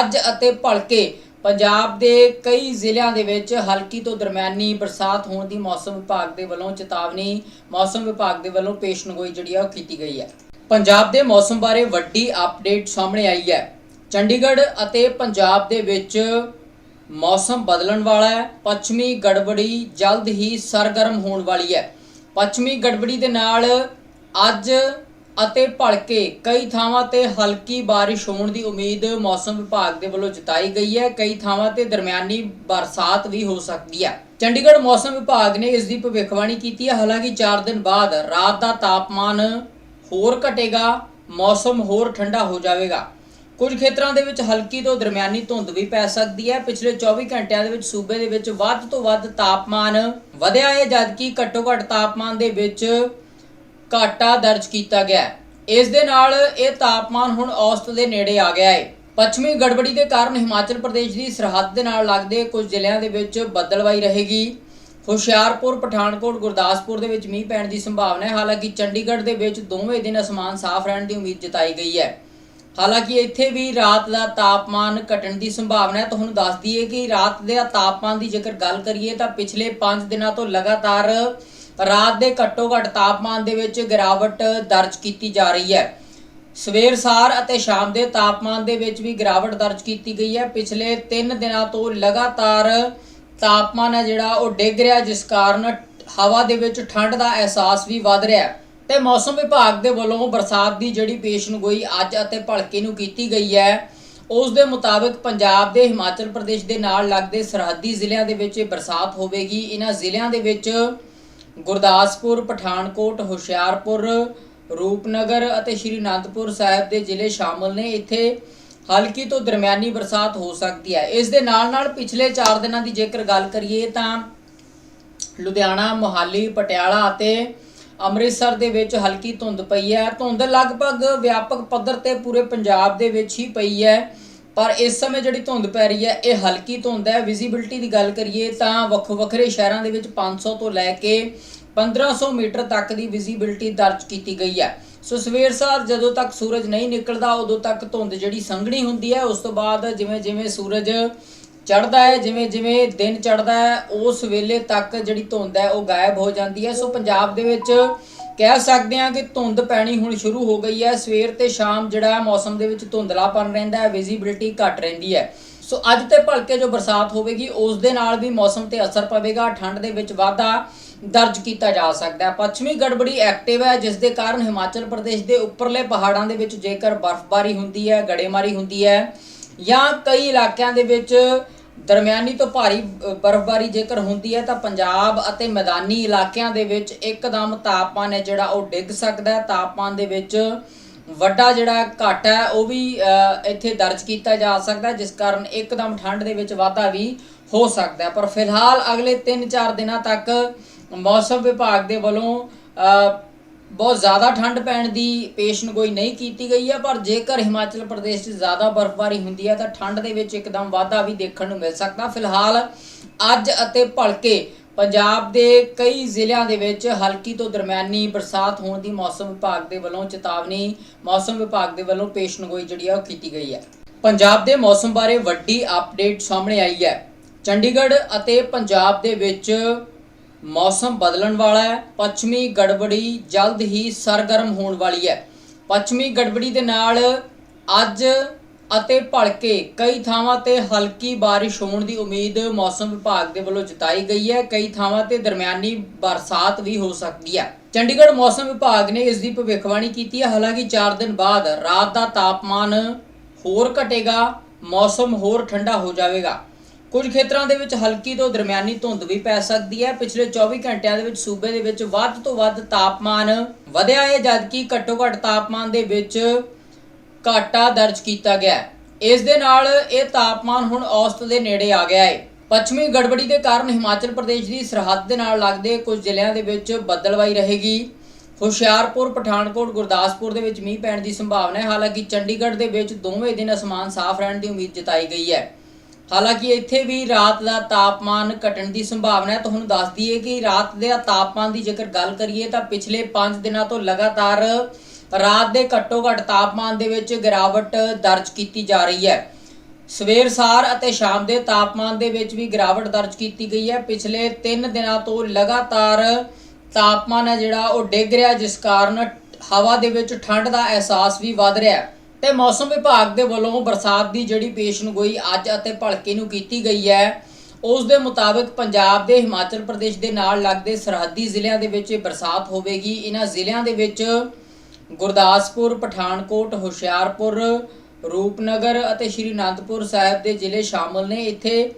ਅੱਜ ਅਤੇ ਭਲਕੇ ਪੰਜਾਬ ਦੇ ਕਈ ਜ਼ਿਲ੍ਹਿਆਂ ਦੇ ਵਿੱਚ ਹਲਕੀ ਤੋਂ ਦਰਮਿਆਨੀ ਬਰਸਾਤ ਹੋਣ ਦੀ ਮੌਸਮ ਵਿਭਾਗ ਦੇ ਵੱਲੋਂ ਚੇਤਾਵਨੀ, ਮੌਸਮ ਵਿਭਾਗ ਦੇ ਵੱਲੋਂ ਪੇਸ਼ਨਗੋਈ ਜਿਹੜੀ ਆ, ਉਹ ਕੀਤੀ ਗਈ ਹੈ ਪੰਜਾਬ ਦੇ ਮੌਸਮ ਬਾਰੇ ਵੱਡੀ ਅਪਡੇਟ ਸਾਹਮਣੇ ਆਈ ਹੈ। ਚੰਡੀਗੜ੍ਹ ਅਤੇ ਪੰਜਾਬ ਦੇ ਵਿੱਚ ਮੌਸਮ ਬਦਲਣ ਵਾਲਾ ਹੈ, ਪੱਛਮੀ ਗੜਬੜੀ ਜਲਦ ਹੀ ਸਰਗਰਮ ਹੋਣ ਵਾਲੀ ਹੈ। ਪੱਛਮੀ ਗੜਬੜੀ ਦੇ ਨਾਲ ਅੱਜ ਅਤੇ ਭਲਕੇ ਕਈ ਥਾਵਾਂ ਤੇ ਹਲਕੀ ਬਾਰਿਸ਼ ਹੋਣ ਦੀ ਉਮੀਦ ਮੌਸਮ ਵਿਭਾਗ ਦੇ ਵੱਲੋਂ ਜਤਾਈ ਗਈ ਹੈ। ਕਈ ਥਾਵਾਂ ਤੇ ਦਰਮਿਆਨੀ ਬਰਸਾਤ ਵੀ ਹੋ ਸਕਦੀ ਹੈ। ਚੰਡੀਗੜ੍ਹ ਮੌਸਮ ਵਿਭਾਗ ਨੇ ਇਸ ਦੀ ਭਵਿੱਖਬਾਣੀ ਕੀਤੀ ਹੈ। ਹਾਲਾਂਕਿ 4 ਦਿਨ ਬਾਅਦ ਰਾਤ ਦਾ ਤਾਪਮਾਨ ਹੋਰ ਘਟੇਗਾ, ਮੌਸਮ ਹੋਰ ਠੰਡਾ ਹੋ ਜਾਵੇਗਾ। ਕੁਝ ਖੇਤਰਾਂ ਦੇ ਵਿੱਚ ਹਲਕੀ ਤੋਂ ਦਰਮਿਆਨੀ ਧੁੰਦ ਵੀ ਪੈ ਸਕਦੀ ਹੈ। ਪਿਛਲੇ 24 ਘੰਟਿਆਂ ਦੇ ਵਿੱਚ ਸੂਬੇ ਦੇ ਵਿੱਚ ਵੱਧ ਤੋਂ ਵੱਧ ਤਾਪਮਾਨ ਵਧਿਆ ਹੈ, ਜਦਕਿ ਘੱਟੋ ਘੱਟ ਤਾਪਮਾਨ ਦੇ ਵਿੱਚ ਘਾਟਾ ਦਰਜ ਕੀਤਾ ਗਿਆ ਇਸ ਦੇ ਨਾਲ ਇਹ ਤਾਪਮਾਨ ਹੁਣ ਔਸਤ ਦੇ ਨੇੜੇ ਆ ਗਿਆ ਹੈ। ਪੱਛਮੀ ਗੜਬੜੀ ਦੇ ਕਾਰਨ ਹਿਮਾਚਲ ਪ੍ਰਦੇਸ਼ ਦੀ ਸਰਹੱਦ ਦੇ ਨਾਲ ਲੱਗਦੇ ਕੁਝ ਜ਼ਿਲ੍ਹਿਆਂ ਦੇ ਵਿੱਚ ਬੱਦਲਵਾਈ ਰਹੇਗੀ। ਹੁਸ਼ਿਆਰਪੁਰ, ਪਠਾਨਕੋਟ, ਗੁਰਦਾਸਪੁਰ ਦੇ ਵਿੱਚ ਮੀਂਹ ਪੈਣ ਦੀ ਸੰਭਾਵਨਾ ਹੈ। ਹਾਲਾਂਕਿ ਚੰਡੀਗੜ੍ਹ ਦੇ ਵਿੱਚ ਦੋਵੇਂ ਦਿਨ ਅਸਮਾਨ ਸਾਫ਼ ਰਹਿਣ ਦੀ ਉਮੀਦ ਜਤਾਈ ਗਈ ਹੈ। ਹਾਲਾਂਕਿ ਇੱਥੇ ਵੀ ਰਾਤ ਦਾ ਤਾਪਮਾਨ ਘਟਣ ਦੀ ਸੰਭਾਵਨਾ ਹੈ ਤੁਹਾਨੂੰ ਦੱਸ ਦਈਏ ਕਿ ਰਾਤ ਦੇ ਤਾਪਮਾਨ ਦੀ ਜੇਕਰ ਗੱਲ ਕਰੀਏ ਤਾਂ ਪਿਛਲੇ 5 ਦਿਨਾਂ ਤੋਂ ਲਗਾਤਾਰ ਰਾਤ ਦੇ ਘੱਟੋ ਘੱਟ ਤਾਪਮਾਨ ਦੇ ਵਿੱਚ ਗਿਰਾਵਟ ਦਰਜ ਕੀਤੀ ਜਾ ਰਹੀ ਹੈ। ਸਵੇਰ ਸਾਰ ਅਤੇ ਸ਼ਾਮ ਦੇ ਤਾਪਮਾਨ ਦੇ ਵਿੱਚ ਵੀ ਗਿਰਾਵਟ ਦਰਜ ਕੀਤੀ ਗਈ ਹੈ। ਪਿਛਲੇ 3 ਦਿਨਾਂ ਤੋਂ ਲਗਾਤਾਰ ਤਾਪਮਾਨ ਹੈ ਜਿਹੜਾ ਉਹ ਡਿੱਗ ਰਿਹਾ, ਜਿਸ ਕਾਰਨ ਹਵਾ ਦੇ ਵਿੱਚ ਠੰਡ ਦਾ ਅਹਿਸਾਸ ਵੀ ਵੱਧ ਰਿਹਾ ਹੈ। ਤੇ ਮੌਸਮ ਵਿਭਾਗ ਦੇ ਵੱਲੋਂ ਬਰਸਾਤ ਦੀ ਜਿਹੜੀ ਪੇਸ਼ਨਗੋਈ ਅੱਜ ਅਤੇ ਭਲਕੇ ਨੂੰ ਕੀਤੀ ਗਈ ਹੈ, ਉਸ ਦੇ ਮੁਤਾਬਕ ਪੰਜਾਬ ਦੇ ਹਿਮਾਚਲ ਪ੍ਰਦੇਸ਼ ਦੇ ਨਾਲ ਲੱਗਦੇ ਸਰਹੱਦੀ ਜ਼ਿਲ੍ਹਿਆਂ ਦੇ ਵਿੱਚ ਬਰਸਾਤ ਹੋਵੇਗੀ। ਇਹਨਾਂ ਜ਼ਿਲ੍ਹਿਆਂ ਦੇ ਵਿੱਚ ਗੁਰਦਾਸਪੁਰ, ਪਠਾਨਕੋਟ, ਹੁਸ਼ਿਆਰਪੁਰ, ਰੂਪਨਗਰ ਅਤੇ ਸ਼੍ਰੀ ਅਨੰਦਪੁਰ ਸਾਹਿਬ ਦੇ ਜ਼ਿਲ੍ਹੇ ਸ਼ਾਮਲ ਨੇ। ਇੱਥੇ ਹਲਕੀ ਤੋਂ ਦਰਮਿਆਨੀ ਬਰਸਾਤ ਹੋ ਸਕਦੀ ਹੈ। ਇਸ ਦੇ ਨਾਲ ਨਾਲ ਪਿਛਲੇ 4 ਦਿਨਾਂ ਦੀ ਜੇਕਰ ਗੱਲ ਕਰੀਏ ਤਾਂ ਲੁਧਿਆਣਾ, ਮੋਹਾਲੀ, ਪਟਿਆਲਾ ਅਤੇ ਅੰਮ੍ਰਿਤਸਰ ਦੇ ਵਿੱਚ ਹਲਕੀ ਧੁੰਦ ਪਈ ਹੈ। ਧੁੰਦ ਲਗਭਗ ਵਿਆਪਕ ਪੱਧਰ ਤੇ ਪੂਰੇ ਪੰਜਾਬ ਦੇ ਵਿੱਚ ਹੀ ਪਈ ਹੈ। ਪਰ ਇਸ ਸਮੇਂ ਜਿਹੜੀ ਧੁੰਦ ਪੈ ਰਹੀ ਹੈ, ਇਹ ਹਲਕੀ ਧੁੰਦ ਹੈ। ਵਿਜ਼ਿਬਿਲਟੀ ਦੀ ਗੱਲ ਕਰੀਏ ਤਾਂ ਵੱਖੋ ਵੱਖਰੇ ਸ਼ਹਿਰਾਂ ਦੇ ਵਿੱਚ 500 ਤੋਂ ਲੈ ਕੇ 1500 ਮੀਟਰ ਤੱਕ ਦੀ ਵਿਜ਼ਿਬਿਲਟੀ ਦਰਜ ਕੀਤੀ ਗਈ ਹੈ। ਸੋ ਸਵੇਰ ਸਾਰ ਜਦੋਂ ਤੱਕ ਸੂਰਜ ਨਹੀਂ ਨਿਕਲਦਾ, ਉਦੋਂ ਤੱਕ ਧੁੰਦ ਜਿਹੜੀ ਸੰਘਣੀ ਹੁੰਦੀ ਹੈ। ਉਸ ਤੋਂ ਬਾਅਦ ਜਿਵੇਂ ਜਿਵੇਂ ਸੂਰਜ ਚੜਦਾ ਹੈ, ਜਿਵੇਂ ਜਿਵੇਂ ਦਿਨ ਚੜਦਾ ਹੈ, ਉਸ ਵੇਲੇ ਤੱਕ ਜਿਹੜੀ ਧੁੰਦ ਹੈ, ਉਹ ਗਾਇਬ ਹੋ ਜਾਂਦੀ ਹੈ। ਸੋ ਪੰਜਾਬ ਦੇ ਵਿੱਚ ਕਹਿ ਸਕਦੇ ਹਾਂ ਕਿ ਧੁੰਦ ਪੈਣੀ ਹੁਣ ਸ਼ੁਰੂ ਹੋ ਗਈ ਹੈ। ਸਵੇਰ ਤੇ ਸ਼ਾਮ ਜਿਹੜਾ ਮੌਸਮ ਦੇ ਵਿੱਚ ਧੁੰਦਲਾਪਨ ਰਹਿੰਦਾ ਹੈ ਵਿਜ਼ਿਬਿਲਟੀ ਘੱਟ ਰਹਿੰਦੀ ਹੈ। ਸੋ ਅੱਜ ਤੇ ਭਲਕੇ ਜੋ ਬਰਸਾਤ ਹੋਵੇਗੀ, ਉਸ ਦੇ ਨਾਲ ਵੀ ਮੌਸਮ ਤੇ ਅਸਰ ਪਵੇਗਾ। ਠੰਡ ਦੇ ਵਿੱਚ ਵਾਧਾ ਦਰਜ ਕੀਤਾ ਜਾ ਸਕਦਾ ਹੈ। ਪੱਛਮੀ ਗੜਬੜੀ ਐਕਟਿਵ ਹੈ, ਜਿਸ ਦੇ ਕਾਰਨ ਹਿਮਾਚਲ ਪ੍ਰਦੇਸ਼ ਦੇ ਉੱਪਰਲੇ ਪਹਾੜਾਂ ਦੇ ਵਿੱਚ ਜੇਕਰ ਬਰਫ਼ਬਾਰੀ ਹੁੰਦੀ ਹੈ, ਗੜੇਮਾਰੀ ਹੁੰਦੀ ਹੈ ਜਾਂ ਕਈ ਇਲਾਕਿਆਂ ਦੇ ਵਿੱਚ ਦਰਮਿਆਨੀ ਤੋਂ ਭਾਰੀ ਬਰਫ਼ਬਾਰੀ ਜੇਕਰ ਹੁੰਦੀ ਹੈ ਤਾਂ ਪੰਜਾਬ ਅਤੇ ਮੈਦਾਨੀ ਇਲਾਕਿਆਂ ਦੇ ਵਿੱਚ ਇੱਕਦਮ ਤਾਪਮਾਨ ਹੈ ਜਿਹੜਾ ਉਹ ਡਿੱਗ ਸਕਦਾ ਹੈ। ਤਾਪਮਾਨ ਦੇ ਵਿੱਚ ਵੱਡਾ ਜਿਹੜਾ ਘਟ ਹੈ, ਉਹ ਵੀ ਇੱਥੇ ਦਰਜ ਕੀਤਾ ਜਾ ਸਕਦਾ ਜਿਸ ਕਾਰਨ ਇੱਕਦਮ ਠੰਡ ਦੇ ਵਿੱਚ ਵਾਧਾ ਵੀ ਹੋ ਸਕਦਾ ਪਰ ਫਿਲਹਾਲ ਅਗਲੇ 3-4 ਦਿਨਾਂ ਤੱਕ ਮੌਸਮ ਵਿਭਾਗ ਦੇ ਵੱਲੋਂ ਬਹੁਤ ਜ਼ਿਆਦਾ ਠੰਡ ਪੈਣ ਦੀ ਪੇਸ਼ਨਗੋਈ ਨਹੀਂ ਕੀਤੀ ਗਈ ਹੈ ਪਰ ਜੇਕਰ ਹਿਮਾਚਲ ਪ੍ਰਦੇਸ਼ 'ਚ ਜ਼ਿਆਦਾ ਬਰਫ਼ਬਾਰੀ ਹੁੰਦੀ ਹੈ ਤਾਂ ਠੰਡ ਦੇ ਵਿੱਚ ਇੱਕਦਮ ਵਾਧਾ ਵੀ ਦੇਖਣ ਨੂੰ ਮਿਲ ਸਕਦਾ। ਫਿਲਹਾਲ ਅੱਜ ਅਤੇ ਭਲਕੇ ਪੰਜਾਬ ਦੇ ਕਈ ਜ਼ਿਲ੍ਹਿਆਂ ਦੇ ਵਿੱਚ ਹਲਕੀ ਤੋਂ ਦਰਮਿਆਨੀ ਬਰਸਾਤ ਹੋਣ ਦੀ ਮੌਸਮ ਵਿਭਾਗ ਦੇ ਵੱਲੋਂ ਚੇਤਾਵਨੀ, ਮੌਸਮ ਵਿਭਾਗ ਦੇ ਵੱਲੋਂ ਪੇਸ਼ਨਗੋਈ ਜਿਹੜੀ ਆ, ਉਹ ਕੀਤੀ ਗਈ ਹੈ ਪੰਜਾਬ ਦੇ ਮੌਸਮ ਬਾਰੇ ਵੱਡੀ ਅਪਡੇਟ ਸਾਹਮਣੇ ਆਈ ਹੈ। ਚੰਡੀਗੜ੍ਹ ਅਤੇ ਪੰਜਾਬ ਦੇ ਵਿੱਚ ਮੌਸਮ ਬਦਲਣ ਵਾਲਾ ਹੈ, ਪੱਛਮੀ ਗੜਬੜੀ ਜਲਦ ਹੀ ਸਰਗਰਮ ਹੋਣ ਵਾਲੀ ਹੈ। ਪੱਛਮੀ ਗੜਬੜੀ ਦੇ ਨਾਲ ਅੱਜ ਅਤੇ ਭਲਕੇ ਕਈ ਥਾਵਾਂ ਤੇ ਹਲਕੀ ਬਾਰਿਸ਼ ਹੋਣ ਦੀ ਉਮੀਦ ਮੌਸਮ ਵਿਭਾਗ ਦੇ ਵੱਲੋਂ ਜਤਾਈ ਗਈ ਹੈ। ਕਈ ਥਾਵਾਂ ਤੇ ਦਰਮਿਆਨੀ ਬਰਸਾਤ ਵੀ ਹੋ ਸਕਦੀ ਹੈ। ਚੰਡੀਗੜ੍ਹ ਮੌਸਮ ਵਿਭਾਗ ਨੇ ਇਸ ਦੀ ਭਵਿੱਖਬਾਣੀ ਕੀਤੀ ਹੈ। ਹਾਲਾਂਕਿ 4 ਦਿਨ ਬਾਅਦ ਰਾਤ ਦਾ ਤਾਪਮਾਨ ਹੋਰ ਘਟੇਗਾ, ਮੌਸਮ ਹੋਰ ਠੰਡਾ ਹੋ ਜਾਵੇਗਾ। ਕੁਝ ਖੇਤਰਾਂ ਦੇ ਵਿੱਚ ਹਲਕੀ ਤੋਂ ਦਰਮਿਆਨੀ ਧੁੰਦ ਵੀ ਪੈ ਸਕਦੀ ਹੈ। ਪਿਛਲੇ 24 ਘੰਟਿਆਂ ਦੇ ਵਿੱਚ ਸੂਬੇ ਦੇ ਵਿੱਚ ਵੱਧ ਤੋਂ ਵੱਧ ਤਾਪਮਾਨ ਵਧਿਆ ਹੈ, ਜਦਕਿ ਘੱਟੋ ਘੱਟ ਤਾਪਮਾਨ ਦੇ ਵਿੱਚ ਘਾਟਾ ਦਰਜ ਕੀਤਾ ਗਿਆ ਹੈ। ਇਸ ਦੇ ਨਾਲ ਇਹ ਤਾਪਮਾਨ ਹੁਣ ਔਸਤ ਦੇ ਨੇੜੇ ਆ ਗਿਆ ਹੈ। ਪੱਛਮੀ ਗੜਬੜੀ ਦੇ ਕਾਰਨ ਹਿਮਾਚਲ ਪ੍ਰਦੇਸ਼ ਦੀ ਸਰਹੱਦ ਦੇ ਨਾਲ ਲੱਗਦੇ ਕੁਝ ਜ਼ਿਲ੍ਹਿਆਂ ਦੇ ਵਿੱਚ ਬੱਦਲਵਾਈ ਰਹੇਗੀ। ਹੁਸ਼ਿਆਰਪੁਰ, ਪਠਾਨਕੋਟ, ਗੁਰਦਾਸਪੁਰ ਦੇ ਵਿੱਚ ਮੀਂਹ ਪੈਣ ਦੀ ਸੰਭਾਵਨਾ ਹੈ। ਹਾਲਾਂਕਿ ਚੰਡੀਗੜ੍ਹ ਦੇ ਵਿੱਚ ਦੋਵੇਂ ਦਿਨ ਅਸਮਾਨ ਸਾਫ਼ ਰਹਿਣ ਦੀ ਉਮੀਦ ਜਤਾਈ ਗਈ ਹੈ। ਹਾਲਾਂਕਿ ਇੱਥੇ ਵੀ ਰਾਤ ਦਾ ਤਾਪਮਾਨ ਘਟਣ ਦੀ ਸੰਭਾਵਨਾ ਹੈ ਤੁਹਾਨੂੰ ਦੱਸ ਦਈਏ ਕਿ ਰਾਤ ਦੇ ਤਾਪਮਾਨ ਦੀ ਜੇਕਰ ਗੱਲ ਕਰੀਏ ਤਾਂ ਪਿਛਲੇ 5 ਦਿਨਾਂ ਤੋਂ ਲਗਾਤਾਰ ਰਾਤ ਦੇ ਘੱਟੋ ਘੱਟ ਤਾਪਮਾਨ ਦੇ ਵਿੱਚ ਗਿਰਾਵਟ ਦਰਜ ਕੀਤੀ ਜਾ ਰਹੀ ਹੈ। ਸਵੇਰ ਸਾਰ ਅਤੇ ਸ਼ਾਮ ਦੇ ਤਾਪਮਾਨ ਦੇ ਵਿੱਚ ਵੀ ਗਿਰਾਵਟ ਦਰਜ ਕੀਤੀ ਗਈ ਹੈ। ਪਿਛਲੇ 3 ਦਿਨਾਂ ਤੋਂ ਲਗਾਤਾਰ ਤਾਪਮਾਨ ਹੈ ਜਿਹੜਾ ਉਹ ਡਿੱਗ ਰਿਹਾ, ਜਿਸ ਕਾਰਨ ਹਵਾ ਦੇ ਵਿੱਚ ਠੰਡ ਦਾ ਅਹਿਸਾਸ ਵੀ ਵੱਧ ਰਿਹਾ ਹੈ। ਤੇ ਮੌਸਮ ਵਿਭਾਗ ਦੇ ਵੱਲੋਂ ਬਰਸਾਤ ਦੀ ਜਿਹੜੀ ਪੇਸ਼ਨਗੋਈ ਅੱਜ ਅਤੇ ਭਲਕੇ ਨੂੰ ਕੀਤੀ ਗਈ ਹੈ, ਉਸ ਦੇ ਮੁਤਾਬਕ ਪੰਜਾਬ ਦੇ ਹਿਮਾਚਲ ਪ੍ਰਦੇਸ਼ ਦੇ ਨਾਲ ਲੱਗਦੇ ਸਰਹੱਦੀ ਜ਼ਿਲ੍ਹਿਆਂ ਦੇ ਵਿੱਚ ਬਰਸਾਤ ਹੋਵੇਗੀ। ਇਹਨਾਂ ਜ਼ਿਲ੍ਹਿਆਂ ਦੇ ਵਿੱਚ ਗੁਰਦਾਸਪੁਰ, ਪਠਾਨਕੋਟ, ਹੁਸ਼ਿਆਰਪੁਰ, ਰੂਪਨਗਰ ਅਤੇ ਸ਼੍ਰੀ ਅਨੰਦਪੁਰ ਸਾਹਿਬ ਦੇ ਜ਼ਿਲ੍ਹੇ ਸ਼ਾਮਲ ਨੇ। ਇੱਥੇ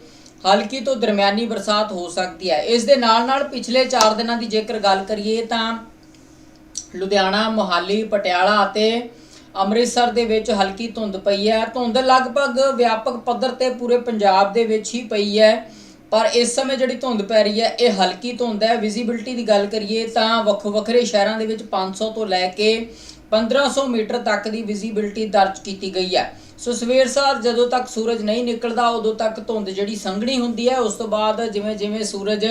ਹਲਕੀ ਤੋਂ ਦਰਮਿਆਨੀ ਬਰਸਾਤ ਹੋ ਸਕਦੀ ਹੈ। ਇਸ ਦੇ ਨਾਲ ਨਾਲ ਪਿਛਲੇ 4 ਦਿਨਾਂ ਦੀ ਜੇਕਰ ਗੱਲ ਕਰੀਏ ਤਾਂ ਲੁਧਿਆਣਾ, ਮੋਹਾਲੀ, ਪਟਿਆਲਾ ਅਤੇ ਅੰਮ੍ਰਿਤਸਰ ਦੇ ਵਿੱਚ ਹਲਕੀ ਧੁੰਦ ਪਈ ਹੈ। ਧੁੰਦ ਲਗਭਗ ਵਿਆਪਕ ਪੱਧਰ ਤੇ ਪੂਰੇ ਪੰਜਾਬ ਦੇ ਵਿੱਚ ਹੀ ਪਈ ਹੈ। ਪਰ ਇਸ ਸਮੇਂ ਜਿਹੜੀ ਧੁੰਦ ਪੈ ਰਹੀ ਹੈ, ਇਹ ਹਲਕੀ ਧੁੰਦ ਹੈ। ਵਿਜ਼ਿਬਿਲਟੀ ਦੀ ਗੱਲ ਕਰੀਏ ਤਾਂ ਵੱਖੋ ਵੱਖਰੇ ਸ਼ਹਿਰਾਂ ਦੇ ਵਿੱਚ 500 ਤੋਂ ਲੈ ਕੇ 1500 ਮੀਟਰ ਤੱਕ ਦੀ ਵਿਜ਼ਿਬਿਲਟੀ ਦਰਜ ਕੀਤੀ ਗਈ ਹੈ। ਸੋ ਸਵੇਰ ਸਾਰ ਜਦੋਂ ਤੱਕ ਸੂਰਜ ਨਹੀਂ ਨਿਕਲਦਾ, ਉਦੋਂ ਤੱਕ ਧੁੰਦ ਜਿਹੜੀ ਸੰਘਣੀ ਹੁੰਦੀ ਹੈ, ਉਸ ਤੋਂ ਬਾਅਦ ਜਿਵੇਂ ਜਿਵੇਂ ਸੂਰਜ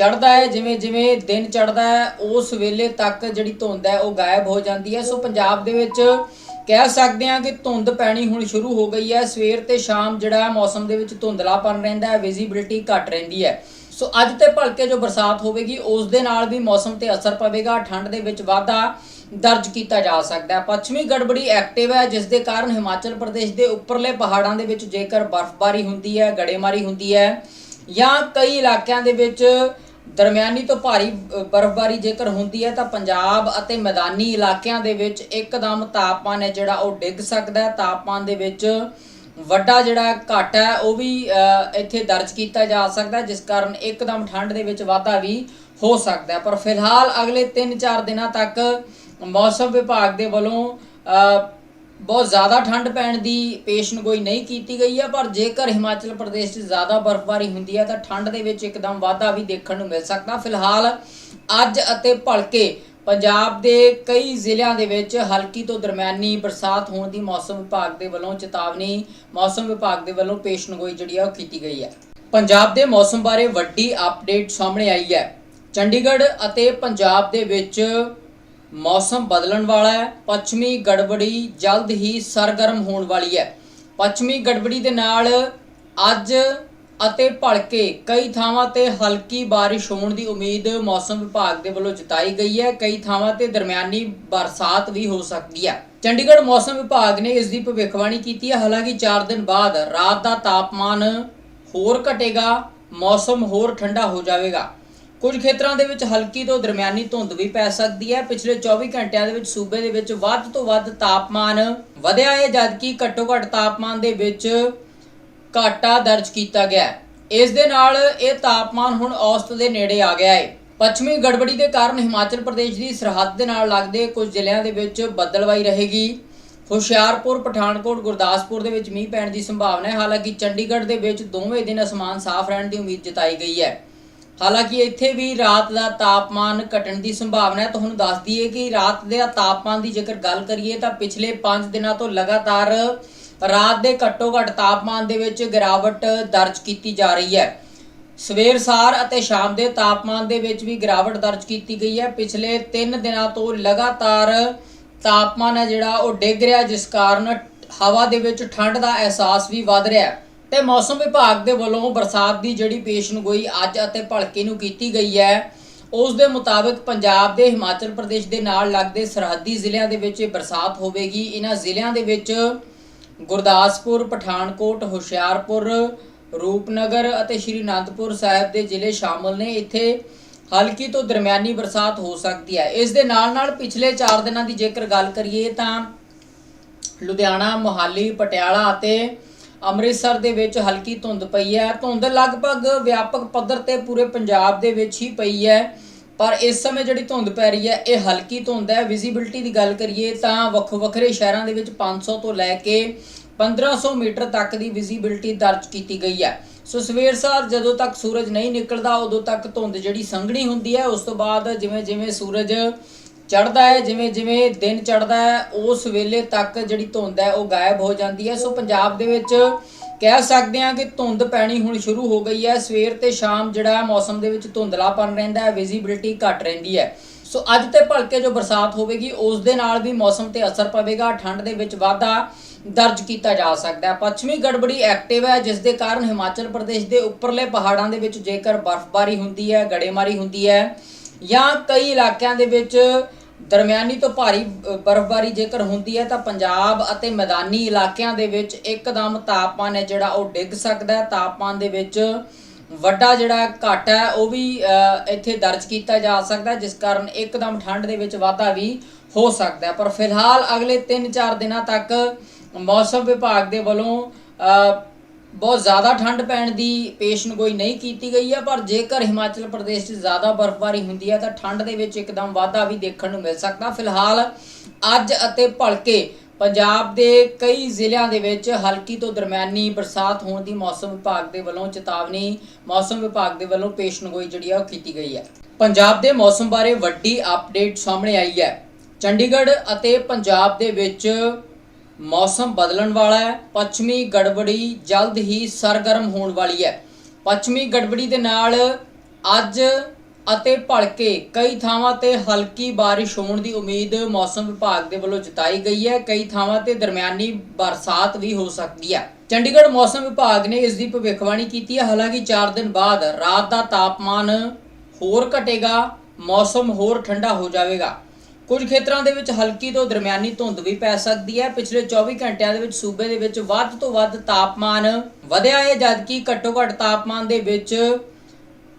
ਚੜਦਾ ਹੈ, ਜਿਵੇਂ ਜਿਵੇਂ ਦਿਨ ਚੜਦਾ ਹੈ, ਉਸ ਵੇਲੇ ਤੱਕ ਜਿਹੜੀ ਧੁੰਦ ਹੈ, ਉਹ ਗਾਇਬ ਹੋ ਜਾਂਦੀ ਹੈ। ਸੋ ਪੰਜਾਬ ਦੇ ਵਿੱਚ ਕਹਿ ਸਕਦੇ ਹਾਂ ਕਿ ਧੁੰਦ ਪੈਣੀ ਹੁਣ ਸ਼ੁਰੂ ਹੋ ਗਈ ਹੈ। ਸਵੇਰ ਤੇ ਸ਼ਾਮ ਜਿਹੜਾ ਮੌਸਮ ਦੇ ਵਿੱਚ ਧੁੰਦਲਾਪਨ ਰਹਿੰਦਾ ਹੈ ਵਿਜ਼ਿਬਿਲਟੀ ਘੱਟ ਰਹਿੰਦੀ ਹੈ। ਸੋ ਅੱਜ ਤੇ ਭਲਕੇ ਜੋ ਬਰਸਾਤ ਹੋਵੇਗੀ, ਉਸ ਦੇ ਨਾਲ ਵੀ ਮੌਸਮ ਤੇ ਅਸਰ ਪਵੇਗਾ। ਠੰਡ ਦੇ ਵਿੱਚ ਵਾਧਾ ਦਰਜ ਕੀਤਾ ਜਾ ਸਕਦਾ ਹੈ। ਪੱਛਮੀ ਗੜਬੜੀ ਐਕਟਿਵ ਹੈ, ਜਿਸ ਦੇ ਕਾਰਨ ਹਿਮਾਚਲ ਪ੍ਰਦੇਸ਼ ਦੇ ਉੱਪਰਲੇ ਪਹਾੜਾਂ ਦੇ ਵਿੱਚ ਜੇਕਰ ਬਰਫ਼ਬਾਰੀ ਹੁੰਦੀ ਹੈ, ਗੜੇਮਾਰੀ ਹੁੰਦੀ ਹੈ, ਜਾਂ ਕਈ ਇਲਾਕਿਆਂ ਦੇ ਵਿੱਚ ਦਰਮਿਆਨੀ ਤੋਂ ਭਾਰੀ ਬਰਫ਼ਬਾਰੀ ਜੇਕਰ ਹੁੰਦੀ ਹੈ ਤਾਂ ਪੰਜਾਬ ਅਤੇ ਮੈਦਾਨੀ ਇਲਾਕਿਆਂ ਦੇ ਵਿੱਚ ਇੱਕਦਮ ਤਾਪਮਾਨ ਹੈ ਜਿਹੜਾ ਉਹ ਡਿੱਗ ਸਕਦਾ ਹੈ। ਤਾਪਮਾਨ ਦੇ ਵਿੱਚ ਵੱਡਾ ਜਿਹੜਾ ਘਟ ਹੈ, ਉਹ ਵੀ ਇੱਥੇ ਦਰਜ ਕੀਤਾ ਜਾ ਸਕਦਾ ਜਿਸ ਕਾਰਨ ਇੱਕਦਮ ਠੰਡ ਦੇ ਵਿੱਚ ਵਾਧਾ ਵੀ ਹੋ ਸਕਦਾ ਹੈ। ਪਰ ਫਿਲਹਾਲ ਅਗਲੇ 3-4 ਦਿਨਾਂ ਤੱਕ ਮੌਸਮ ਵਿਭਾਗ ਦੇ ਵੱਲੋਂ ਬਹੁਤ ਜ਼ਿਆਦਾ ਠੰਡ ਪੈਣ ਦੀ ਪੇਸ਼ਨਗੋਈ ਨਹੀਂ ਕੀਤੀ ਗਈ ਹੈ ਪਰ ਜੇਕਰ ਹਿਮਾਚਲ ਪ੍ਰਦੇਸ਼ 'ਚ ਜ਼ਿਆਦਾ ਬਰਫ਼ਬਾਰੀ ਹੁੰਦੀ ਹੈ ਤਾਂ ਠੰਡ ਦੇ ਵਿੱਚ ਇੱਕਦਮ ਵਾਧਾ ਵੀ ਦੇਖਣ ਨੂੰ ਮਿਲ ਸਕਦਾ। ਫਿਲਹਾਲ ਅੱਜ ਅਤੇ ਭਲਕੇ ਪੰਜਾਬ ਦੇ ਕਈ ਜ਼ਿਲ੍ਹਿਆਂ ਦੇ ਵਿੱਚ ਹਲਕੀ ਤੋਂ ਦਰਮਿਆਨੀ ਬਰਸਾਤ ਹੋਣ ਦੀ ਮੌਸਮ ਵਿਭਾਗ ਦੇ ਵੱਲੋਂ ਚੇਤਾਵਨੀ, ਮੌਸਮ ਵਿਭਾਗ ਦੇ ਵੱਲੋਂ ਪੇਸ਼ਨਗੋਈ ਜਿਹੜੀ ਹੈ ਉਹ ਕੀਤੀ ਗਈ ਹੈ ਪੰਜਾਬ ਦੇ ਮੌਸਮ ਬਾਰੇ ਵੱਡੀ ਅਪਡੇਟ ਸਾਹਮਣੇ ਆਈ ਹੈ। ਚੰਡੀਗੜ੍ਹ ਅਤੇ ਪੰਜਾਬ ਦੇ ਵਿੱਚ ਮੌਸਮ ਬਦਲਣ ਵਾਲਾ ਹੈ। ਪੱਛਮੀ ਗੜਬੜੀ ਜਲਦ ਹੀ ਸਰਗਰਮ ਹੋਣ ਵਾਲੀ ਹੈ। ਪੱਛਮੀ ਗੜਬੜੀ ਦੇ ਨਾਲ ਅੱਜ ਅਤੇ ਭਲਕੇ ਕਈ ਥਾਵਾਂ ਤੇ ਹਲਕੀ ਬਾਰਿਸ਼ ਹੋਣ ਦੀ ਉਮੀਦ ਮੌਸਮ ਵਿਭਾਗ ਦੇ ਵੱਲੋਂ ਜਤਾਈ ਗਈ ਹੈ। ਕਈ ਥਾਵਾਂ ਤੇ ਦਰਮਿਆਨੀ ਬਰਸਾਤ ਵੀ ਹੋ ਸਕਦੀ ਹੈ। ਚੰਡੀਗੜ੍ਹ ਮੌਸਮ ਵਿਭਾਗ ਨੇ ਇਸ ਦੀ ਭਵਿੱਖਬਾਣੀ ਕੀਤੀ ਹੈ। ਹਾਲਾਂਕਿ 4 ਦਿਨ ਬਾਅਦ ਰਾਤ ਦਾ ਤਾਪਮਾਨ ਹੋਰ ਘਟੇਗਾ, ਮੌਸਮ ਹੋਰ ਠੰਡਾ ਹੋ ਜਾਵੇਗਾ। ਕੁਝ ਖੇਤਰਾਂ ਦੇ ਵਿੱਚ ਹਲਕੀ ਤੋਂ ਦਰਮਿਆਨੀ ਧੁੰਦ ਵੀ ਪੈ ਸਕਦੀ ਹੈ। ਪਿਛਲੇ 24 ਘੰਟਿਆਂ ਦੇ ਵਿੱਚ ਸੂਬੇ ਦੇ ਵਿੱਚ ਵੱਧ ਤੋਂ ਵੱਧ ਤਾਪਮਾਨ ਵਧਿਆ ਹੈ, ਜਦਕਿ ਘੱਟੋ ਘੱਟ ਤਾਪਮਾਨ ਦੇ ਵਿੱਚ ਘਾਟਾ ਦਰਜ ਕੀਤਾ ਗਿਆ ਹੈ। ਇਸ ਦੇ ਨਾਲ ਇਹ ਤਾਪਮਾਨ ਹੁਣ ਔਸਤ ਦੇ ਨੇੜੇ ਆ ਗਿਆ ਹੈ। ਪੱਛਮੀ ਗੜਬੜੀ ਦੇ ਕਾਰਨ ਹਿਮਾਚਲ ਪ੍ਰਦੇਸ਼ ਦੀ ਸਰਹੱਦ ਦੇ ਨਾਲ ਲੱਗਦੇ ਕੁਝ ਜ਼ਿਲ੍ਹਿਆਂ ਦੇ ਵਿੱਚ ਬੱਦਲਵਾਈ ਰਹੇਗੀ। ਹੁਸ਼ਿਆਰਪੁਰ, ਪਠਾਨਕੋਟ, ਗੁਰਦਾਸਪੁਰ ਦੇ ਵਿੱਚ ਮੀਂਹ ਪੈਣ ਦੀ ਸੰਭਾਵਨਾ ਹੈ। ਹਾਲਾਂਕਿ ਚੰਡੀਗੜ੍ਹ ਦੇ ਵਿੱਚ ਦੋਵੇਂ ਦਿਨ ਅਸਮਾਨ ਸਾਫ਼ ਰਹਿਣ ਦੀ ਉਮੀਦ ਜਤਾਈ ਗਈ ਹੈ। ਹਾਲਾਂਕਿ ਇੱਥੇ ਵੀ ਰਾਤ ਦਾ ਤਾਪਮਾਨ ਘਟਣ ਦੀ ਸੰਭਾਵਨਾ ਹੈ ਤੁਹਾਨੂੰ ਦੱਸ ਦਈਏ ਕਿ ਰਾਤ ਦੇ ਤਾਪਮਾਨ ਦੀ ਜੇਕਰ ਗੱਲ ਕਰੀਏ ਤਾਂ ਪਿਛਲੇ 5 ਦਿਨਾਂ ਤੋਂ ਲਗਾਤਾਰ ਰਾਤ ਦੇ ਘੱਟੋ ਘੱਟ ਤਾਪਮਾਨ ਦੇ ਵਿੱਚ ਗਿਰਾਵਟ ਦਰਜ ਕੀਤੀ ਜਾ ਰਹੀ ਹੈ। ਸਵੇਰ, ਸਾਰ ਅਤੇ ਸ਼ਾਮ ਦੇ ਤਾਪਮਾਨ ਦੇ ਵਿੱਚ ਵੀ ਗਿਰਾਵਟ ਦਰਜ ਕੀਤੀ ਗਈ ਹੈ। ਪਿਛਲੇ 3 ਦਿਨਾਂ ਤੋਂ ਲਗਾਤਾਰ ਤਾਪਮਾਨ ਹੈ ਜਿਹੜਾ ਉਹ ਡਿੱਗ ਰਿਹਾ, ਜਿਸ ਕਾਰਨ ਹਵਾ ਦੇ ਵਿੱਚ ਠੰਡ ਦਾ ਅਹਿਸਾਸ ਵੀ ਵੱਧ ਰਿਹਾ ਹੈ। ਤੇ ਮੌਸਮ ਵਿਭਾਗ ਦੇ ਵੱਲੋਂ ਬਰਸਾਤ ਦੀ ਜਿਹੜੀ ਪੇਸ਼ਨਗੋਈ ਅੱਜ ਅਤੇ ਭਲਕੇ ਨੂੰ ਕੀਤੀ ਗਈ ਹੈ, ਉਸ ਦੇ ਮੁਤਾਬਕ ਪੰਜਾਬ ਦੇ ਹਿਮਾਚਲ ਪ੍ਰਦੇਸ਼ ਦੇ ਨਾਲ ਲੱਗਦੇ ਸਰਹੱਦੀ ਜ਼ਿਲ੍ਹਿਆਂ ਦੇ ਵਿੱਚ ਬਰਸਾਤ ਹੋਵੇਗੀ। ਇਹਨਾਂ ਜ਼ਿਲ੍ਹਿਆਂ ਦੇ ਵਿੱਚ ਗੁਰਦਾਸਪੁਰ, ਪਠਾਨਕੋਟ, ਹੁਸ਼ਿਆਰਪੁਰ, ਰੂਪਨਗਰ ਅਤੇ ਸ਼੍ਰੀ ਅਨੰਦਪੁਰ ਸਾਹਿਬ ਦੇ ਜ਼ਿਲ੍ਹੇ ਸ਼ਾਮਲ ਨੇ। ਇੱਥੇ ਹਲਕੀ ਤੋਂ ਦਰਮਿਆਨੀ ਬਰਸਾਤ ਹੋ ਸਕਦੀ ਹੈ। ਇਸ ਦੇ ਨਾਲ ਨਾਲ ਪਿਛਲੇ 4 ਦਿਨਾਂ ਦੀ ਜੇਕਰ ਗੱਲ ਕਰੀਏ ਤਾਂ ਲੁਧਿਆਣਾ, ਮੋਹਾਲੀ, ਪਟਿਆਲਾ ਅਤੇ ਅੰਮ੍ਰਿਤਸਰ ਦੇ ਵਿੱਚ ਹਲਕੀ ਧੁੰਦ ਪਈ ਹੈ। ਧੁੰਦ ਲਗਭਗ ਵਿਆਪਕ ਪੱਧਰ ਤੇ ਪੂਰੇ ਪੰਜਾਬ ਦੇ ਵਿੱਚ ਹੀ ਪਈ ਹੈ। ਪਰ ਇਸ ਸਮੇਂ ਜਿਹੜੀ ਧੁੰਦ ਪੈ ਰਹੀ ਹੈ, ਇਹ ਹਲਕੀ ਧੁੰਦ ਹੈ। ਵਿਜ਼ਿਬਿਲਟੀ ਦੀ ਗੱਲ ਕਰੀਏ ਤਾਂ ਵੱਖੋ ਵੱਖਰੇ ਸ਼ਹਿਰਾਂ ਦੇ ਵਿੱਚ 500 ਤੋਂ ਲੈ ਕੇ 1500 ਮੀਟਰ ਤੱਕ ਦੀ ਵਿਜ਼ਿਬਿਲਟੀ ਦਰਜ ਕੀਤੀ ਗਈ ਹੈ। ਸੋ ਸਵੇਰ ਸਾਰ ਜਦੋਂ ਤੱਕ ਸੂਰਜ ਨਹੀਂ ਨਿਕਲਦਾ, ਉਦੋਂ ਤੱਕ ਧੁੰਦ ਜਿਹੜੀ ਸੰਘਣੀ ਹੁੰਦੀ ਹੈ। ਉਸ ਤੋਂ ਬਾਅਦ ਜਿਵੇਂ ਜਿਵੇਂ ਸੂਰਜ ਚੜਦਾ ਹੈ, ਜਿਵੇਂ ਜਿਵੇਂ ਦਿਨ ਚੜਦਾ ਹੈ, ਉਸ ਵੇਲੇ ਤੱਕ ਜਿਹੜੀ ਧੁੰਦ ਹੈ, ਉਹ ਗਾਇਬ ਹੋ ਜਾਂਦੀ ਹੈ। ਸੋ ਪੰਜਾਬ ਦੇ ਵਿੱਚ ਕਹਿ ਸਕਦੇ ਹਾਂ ਕਿ ਧੁੰਦ ਪੈਣੀ ਹੁਣ ਸ਼ੁਰੂ ਹੋ ਗਈ ਹੈ। ਸਵੇਰ ਤੇ ਸ਼ਾਮ ਜਿਹੜਾ ਮੌਸਮ ਦੇ ਵਿੱਚ ਧੁੰਦਲਾਪਨ ਰਹਿੰਦਾ ਹੈ ਵਿਜ਼ਿਬਿਲਟੀ ਘੱਟ ਰਹਿੰਦੀ ਹੈ। ਸੋ ਅੱਜ ਤੇ ਭਲਕੇ ਜੋ ਬਰਸਾਤ ਹੋਵੇਗੀ, ਉਸ ਦੇ ਨਾਲ ਵੀ ਮੌਸਮ ਤੇ ਅਸਰ ਪਵੇਗਾ। ਠੰਡ ਦੇ ਵਿੱਚ ਵਾਧਾ ਦਰਜ ਕੀਤਾ ਜਾ ਸਕਦਾ ਹੈ। ਪੱਛਮੀ ਗੜਬੜੀ ਐਕਟਿਵ ਹੈ, ਜਿਸ ਦੇ ਕਾਰਨ ਹਿਮਾਚਲ ਪ੍ਰਦੇਸ਼ ਦੇ ਉੱਪਰਲੇ ਪਹਾੜਾਂ ਦੇ ਵਿੱਚ ਜੇਕਰ ਬਰਫ਼ਬਾਰੀ ਹੁੰਦੀ ਹੈ, ਗੜੇਮਾਰੀ ਹੁੰਦੀ ਹੈ, ਜਾਂ ਕਈ ਇਲਾਕਿਆਂ ਦੇ ਵਿੱਚ ਦਰਮਿਆਨੀ ਤੋਂ ਭਾਰੀ ਬਰਫ਼ਬਾਰੀ ਜੇਕਰ ਹੁੰਦੀ ਹੈ ਤਾਂ ਪੰਜਾਬ ਅਤੇ ਮੈਦਾਨੀ ਇਲਾਕਿਆਂ ਦੇ ਵਿੱਚ ਇੱਕਦਮ ਤਾਪਮਾਨ ਹੈ ਜਿਹੜਾ ਉਹ ਡਿੱਗ ਸਕਦਾ ਹੈ। ਤਾਪਮਾਨ ਦੇ ਵਿੱਚ ਵੱਡਾ ਜਿਹੜਾ ਘਟ ਹੈ, ਉਹ ਵੀ ਇੱਥੇ ਦਰਜ ਕੀਤਾ ਜਾ ਸਕਦਾ ਜਿਸ ਕਾਰਨ ਇੱਕਦਮ ਠੰਡ ਦੇ ਵਿੱਚ ਵਾਧਾ ਵੀ ਹੋ ਸਕਦਾ ਹੈ। ਪਰ ਫਿਲਹਾਲ ਅਗਲੇ 3-4 ਦਿਨਾਂ ਤੱਕ ਮੌਸਮ ਵਿਭਾਗ ਦੇ ਵੱਲੋਂ ਬਹੁਤ ਜ਼ਿਆਦਾ ਠੰਡ ਪੈਣ ਦੀ ਪੇਸ਼ਨਗੋਈ ਨਹੀਂ ਕੀਤੀ ਗਈ ਹੈ ਪਰ ਜੇਕਰ ਹਿਮਾਚਲ ਪ੍ਰਦੇਸ਼ 'ਚ ਜ਼ਿਆਦਾ ਬਰਫ਼ਬਾਰੀ ਹੁੰਦੀ ਹੈ ਤਾਂ ਠੰਡ ਦੇ ਵਿੱਚ ਇੱਕਦਮ ਵਾਧਾ ਵੀ ਦੇਖਣ ਨੂੰ ਮਿਲ ਸਕਦਾ। ਫਿਲਹਾਲ ਅੱਜ ਅਤੇ ਭਲਕੇ ਪੰਜਾਬ ਦੇ ਕਈ ਜ਼ਿਲ੍ਹਿਆਂ ਦੇ ਵਿੱਚ ਹਲਕੀ ਤੋਂ ਦਰਮਿਆਨੀ ਬਰਸਾਤ ਹੋਣ ਦੀ ਮੌਸਮ ਵਿਭਾਗ ਦੇ ਵੱਲੋਂ ਚੇਤਾਵਨੀ, ਮੌਸਮ ਵਿਭਾਗ ਦੇ ਵੱਲੋਂ ਪੇਸ਼ਨਗੋਈ ਜਿਹੜੀ ਆ, ਉਹ ਕੀਤੀ ਗਈ ਹੈ ਪੰਜਾਬ ਦੇ ਮੌਸਮ ਬਾਰੇ ਵੱਡੀ ਅਪਡੇਟ ਸਾਹਮਣੇ ਆਈ ਹੈ। ਚੰਡੀਗੜ੍ਹ ਅਤੇ ਪੰਜਾਬ ਦੇ ਵਿੱਚ ਮੌਸਮ ਬਦਲਣ ਵਾਲਾ ਹੈ, ਪੱਛਮੀ ਗੜਬੜੀ ਜਲਦ ਹੀ ਸਰਗਰਮ ਹੋਣ ਵਾਲੀ ਹੈ। ਪੱਛਮੀ ਗੜਬੜੀ ਦੇ ਨਾਲ ਅੱਜ ਅਤੇ ਭਲਕੇ ਕਈ ਥਾਵਾਂ ਤੇ ਹਲਕੀ ਬਾਰਿਸ਼ ਹੋਣ ਦੀ ਉਮੀਦ ਮੌਸਮ ਵਿਭਾਗ ਦੇ ਵੱਲੋਂ ਜਤਾਈ ਗਈ ਹੈ। ਕਈ ਥਾਵਾਂ ਤੇ ਦਰਮਿਆਨੀ ਬਰਸਾਤ ਵੀ ਹੋ ਸਕਦੀ ਹੈ। ਚੰਡੀਗੜ੍ਹ ਮੌਸਮ ਵਿਭਾਗ ਨੇ ਇਸ ਦੀ ਭਵਿੱਖਬਾਣੀ ਕੀਤੀ ਹੈ। ਹਾਲਾਂਕਿ 4 ਦਿਨ ਬਾਅਦ ਰਾਤ ਦਾ ਤਾਪਮਾਨ ਹੋਰ ਘਟੇਗਾ, ਮੌਸਮ ਹੋਰ ਠੰਡਾ ਹੋ ਜਾਵੇਗਾ। ਕੁਝ ਖੇਤਰਾਂ ਦੇ ਵਿੱਚ ਹਲਕੀ ਤੋਂ ਦਰਮਿਆਨੀ ਧੁੰਦ ਵੀ ਪੈ ਸਕਦੀ ਹੈ। ਪਿਛਲੇ 24 ਘੰਟਿਆਂ ਦੇ ਵਿੱਚ ਸੂਬੇ ਦੇ ਵਿੱਚ ਵੱਧ ਤੋਂ ਵੱਧ ਤਾਪਮਾਨ ਵਧਿਆ ਹੈ, ਜਦਕਿ ਘੱਟੋ ਘੱਟ ਤਾਪਮਾਨ ਦੇ ਵਿੱਚ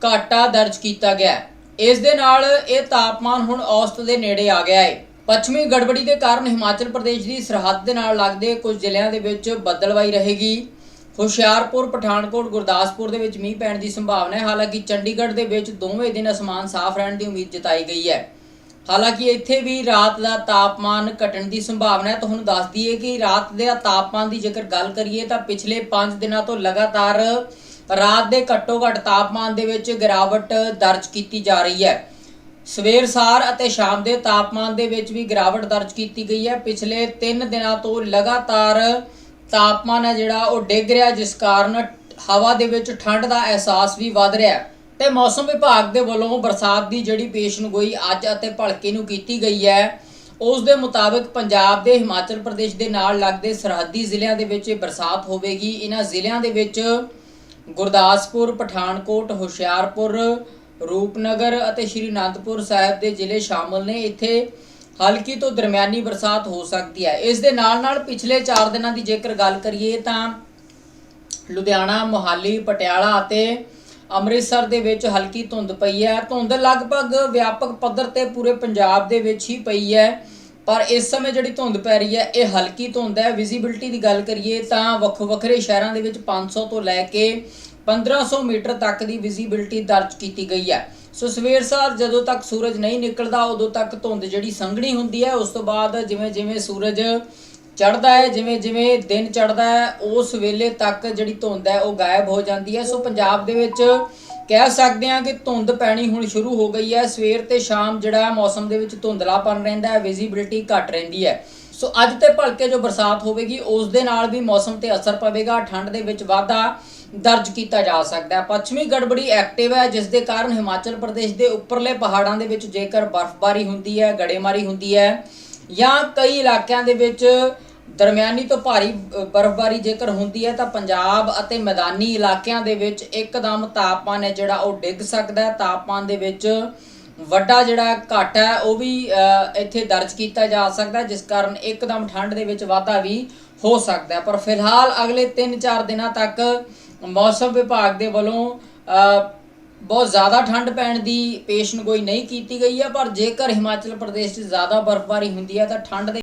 ਘਾਟਾ ਦਰਜ ਕੀਤਾ ਗਿਆ ਹੈ। ਇਸ ਦੇ ਨਾਲ ਇਹ ਤਾਪਮਾਨ ਹੁਣ ਔਸਤ ਦੇ ਨੇੜੇ ਆ ਗਿਆ ਹੈ। ਪੱਛਮੀ ਗੜਬੜੀ ਦੇ ਕਾਰਨ ਹਿਮਾਚਲ ਪ੍ਰਦੇਸ਼ ਦੀ ਸਰਹੱਦ ਦੇ ਨਾਲ ਲੱਗਦੇ ਕੁਝ ਜ਼ਿਲ੍ਹਿਆਂ ਦੇ ਵਿੱਚ ਬੱਦਲਵਾਈ ਰਹੇਗੀ। ਹੁਸ਼ਿਆਰਪੁਰ, ਪਠਾਨਕੋਟ, ਗੁਰਦਾਸਪੁਰ ਦੇ ਵਿੱਚ ਮੀਂਹ ਪੈਣ ਦੀ ਸੰਭਾਵਨਾ ਹੈ। ਹਾਲਾਂਕਿ ਚੰਡੀਗੜ੍ਹ ਦੇ ਵਿੱਚ ਦੋਵੇਂ ਦਿਨ ਅਸਮਾਨ ਸਾਫ਼ ਰਹਿਣ ਦੀ ਉਮੀਦ ਜਤਾਈ ਗਈ ਹੈ। ਹਾਲਾਂਕਿ ਇੱਥੇ ਵੀ ਰਾਤ ਦਾ ਤਾਪਮਾਨ ਘਟਣ ਦੀ ਸੰਭਾਵਨਾ ਹੈ ਤੁਹਾਨੂੰ ਦੱਸ ਦਈਏ ਕਿ ਰਾਤ ਦੇ ਤਾਪਮਾਨ ਦੀ ਜੇਕਰ ਗੱਲ ਕਰੀਏ ਤਾਂ ਪਿਛਲੇ 5 ਦਿਨਾਂ ਤੋਂ ਲਗਾਤਾਰ ਰਾਤ ਦੇ ਘੱਟੋ ਘੱਟ ਤਾਪਮਾਨ ਦੇ ਵਿੱਚ ਗਿਰਾਵਟ ਦਰਜ ਕੀਤੀ ਜਾ ਰਹੀ ਹੈ। ਸਵੇਰ ਸਾਰ ਅਤੇ ਸ਼ਾਮ ਦੇ ਤਾਪਮਾਨ ਦੇ ਵਿੱਚ ਵੀ ਗਿਰਾਵਟ ਦਰਜ ਕੀਤੀ ਗਈ ਹੈ। ਪਿਛਲੇ 3 ਦਿਨਾਂ ਤੋਂ ਲਗਾਤਾਰ ਤਾਪਮਾਨ ਹੈ ਜਿਹੜਾ ਉਹ ਡਿੱਗ ਰਿਹਾ, ਜਿਸ ਕਾਰਨ ਹਵਾ ਦੇ ਵਿੱਚ ਠੰਡ ਦਾ ਅਹਿਸਾਸ ਵੀ ਵੱਧ ਰਿਹਾ ਹੈ। ਤੇ ਮੌਸਮ ਵਿਭਾਗ ਦੇ ਵੱਲੋਂ ਬਰਸਾਤ ਦੀ ਜਿਹੜੀ ਪੇਸ਼ਨਗੋਈ ਅੱਜ ਅਤੇ ਭਲਕੇ ਨੂੰ ਕੀਤੀ ਗਈ ਹੈ, ਉਸ ਦੇ ਮੁਤਾਬਕ ਪੰਜਾਬ ਦੇ ਹਿਮਾਚਲ ਪ੍ਰਦੇਸ਼ ਦੇ ਨਾਲ ਲੱਗਦੇ ਸਰਹੱਦੀ ਜ਼ਿਲ੍ਹਿਆਂ ਦੇ ਵਿੱਚ ਬਰਸਾਤ ਹੋਵੇਗੀ। ਇਹਨਾਂ ਜ਼ਿਲ੍ਹਿਆਂ ਦੇ ਵਿੱਚ ਗੁਰਦਾਸਪੁਰ, ਪਠਾਨਕੋਟ, ਹੁਸ਼ਿਆਰਪੁਰ, ਰੂਪਨਗਰ ਅਤੇ ਸ਼੍ਰੀ ਅਨੰਦਪੁਰ ਸਾਹਿਬ ਦੇ ਜ਼ਿਲ੍ਹੇ ਸ਼ਾਮਲ ਨੇ। ਇੱਥੇ ਹਲਕੀ ਤੋਂ ਦਰਮਿਆਨੀ ਬਰਸਾਤ ਹੋ ਸਕਦੀ ਹੈ। ਇਸ ਦੇ ਨਾਲ ਨਾਲ ਪਿਛਲੇ 4 ਦਿਨਾਂ ਦੀ ਜੇਕਰ ਗੱਲ ਕਰੀਏ ਤਾਂ ਲੁਧਿਆਣਾ, ਮੋਹਾਲੀ, ਪਟਿਆਲਾ ਅਤੇ ਅੰਮ੍ਰਿਤਸਰ ਦੇ ਵਿੱਚ ਹਲਕੀ ਧੁੰਦ ਪਈ ਹੈ। ਧੁੰਦ ਲਗਭਗ ਵਿਆਪਕ ਪੱਧਰ ਤੇ ਪੂਰੇ ਪੰਜਾਬ ਦੇ ਵਿੱਚ ਹੀ ਪਈ ਹੈ। ਪਰ ਇਸ ਸਮੇਂ ਜਿਹੜੀ ਧੁੰਦ ਪੈ ਰਹੀ ਹੈ, ਇਹ ਹਲਕੀ ਧੁੰਦ ਹੈ। ਵਿਜ਼ਿਬਿਲਟੀ ਦੀ ਗੱਲ ਕਰੀਏ ਤਾਂ ਵੱਖੋ ਵੱਖਰੇ ਸ਼ਹਿਰਾਂ ਦੇ ਵਿੱਚ 500 ਤੋਂ ਲੈ ਕੇ 1500 ਮੀਟਰ ਤੱਕ ਦੀ ਵਿਜ਼ਿਬਿਲਟੀ ਦਰਜ ਕੀਤੀ ਗਈ ਹੈ। ਸੋ ਸਵੇਰ ਸਾਰ ਜਦੋਂ ਤੱਕ ਸੂਰਜ ਨਹੀਂ ਨਿਕਲਦਾ, ਉਦੋਂ ਤੱਕ ਧੁੰਦ ਜਿਹੜੀ ਸੰਘਣੀ ਹੁੰਦੀ ਹੈ। ਉਸ ਤੋਂ ਬਾਅਦ ਜਿਵੇਂ ਜਿਵੇਂ ਸੂਰਜ ਚੜਦਾ ਹੈ, ਜਿਵੇਂ ਜਿਵੇਂ ਦਿਨ ਚੜਦਾ ਹੈ, ਉਸ ਵੇਲੇ ਤੱਕ ਜਿਹੜੀ ਧੁੰਦ ਹੈ, ਉਹ ਗਾਇਬ ਹੋ ਜਾਂਦੀ ਹੈ। ਸੋ ਪੰਜਾਬ ਦੇ ਵਿੱਚ ਕਹਿ ਸਕਦੇ ਹਾਂ ਕਿ ਧੁੰਦ ਪੈਣੀ ਹੁਣ ਸ਼ੁਰੂ ਹੋ ਗਈ ਹੈ। ਸਵੇਰ ਤੇ ਸ਼ਾਮ ਜਿਹੜਾ ਮੌਸਮ ਦੇ ਵਿੱਚ ਧੁੰਦਲਾਪਨ ਰਹਿੰਦਾ ਹੈ ਵਿਜ਼ਿਬਿਲਟੀ ਘੱਟ ਰਹਿੰਦੀ ਹੈ। ਸੋ ਅੱਜ ਤੇ ਭਲਕੇ ਜੋ ਬਰਸਾਤ ਹੋਵੇਗੀ, ਉਸ ਦੇ ਨਾਲ ਵੀ ਮੌਸਮ ਤੇ ਅਸਰ ਪਵੇਗਾ। ਠੰਡ ਦੇ ਵਿੱਚ ਵਾਧਾ ਦਰਜ ਕੀਤਾ ਜਾ ਸਕਦਾ ਹੈ। ਪੱਛਮੀ ਗੜਬੜੀ ਐਕਟਿਵ ਹੈ, ਜਿਸ ਦੇ ਕਾਰਨ ਹਿਮਾਚਲ ਪ੍ਰਦੇਸ਼ ਦੇ ਉੱਪਰਲੇ ਪਹਾੜਾਂ ਦੇ ਵਿੱਚ ਜੇਕਰ ਬਰਫ਼ਬਾਰੀ ਹੁੰਦੀ ਹੈ, ਗੜੇਮਾਰੀ ਹੁੰਦੀ ਹੈ ਜਾਂ ਕਈ ਇਲਾਕਿਆਂ ਦੇ ਵਿੱਚ ਦਰਮਿਆਨੀ ਤੋਂ ਭਾਰੀ ਬਰਫ਼ਬਾਰੀ ਜੇਕਰ ਹੁੰਦੀ ਹੈ ਤਾਂ ਪੰਜਾਬ ਅਤੇ ਮੈਦਾਨੀ ਇਲਾਕਿਆਂ ਦੇ ਵਿੱਚ ਇੱਕਦਮ ਤਾਪਮਾਨ ਹੈ ਜਿਹੜਾ ਉਹ ਡਿੱਗ ਸਕਦਾ ਹੈ। ਤਾਪਮਾਨ ਦੇ ਵਿੱਚ ਵੱਡਾ ਜਿਹੜਾ ਘਟ ਹੈ, ਉਹ ਵੀ ਇੱਥੇ ਦਰਜ ਕੀਤਾ ਜਾ ਸਕਦਾ ਜਿਸ ਕਾਰਨ ਇੱਕਦਮ ਠੰਡ ਦੇ ਵਿੱਚ ਵਾਧਾ ਵੀ ਹੋ ਸਕਦਾ ਹੈ। ਪਰ ਫਿਲਹਾਲ ਅਗਲੇ 3-4 ਦਿਨਾਂ ਤੱਕ ਮੌਸਮ ਵਿਭਾਗ ਦੇ ਵੱਲੋਂ ਬਹੁਤ ਜ਼ਿਆਦਾ ਠੰਡ ਪੈਣ ਦੀ ਪੇਸ਼ਨਗੋਈ ਨਹੀਂ ਕੀਤੀ ਗਈ ਹੈ। ਪਰ ਜੇਕਰ ਹਿਮਾਚਲ ਪ੍ਰਦੇਸ਼ 'ਚ ਜ਼ਿਆਦਾ ਬਰਫ਼ਬਾਰੀ ਹੁੰਦੀ ਹੈ ਤਾਂ ਠੰਡ ਦੇ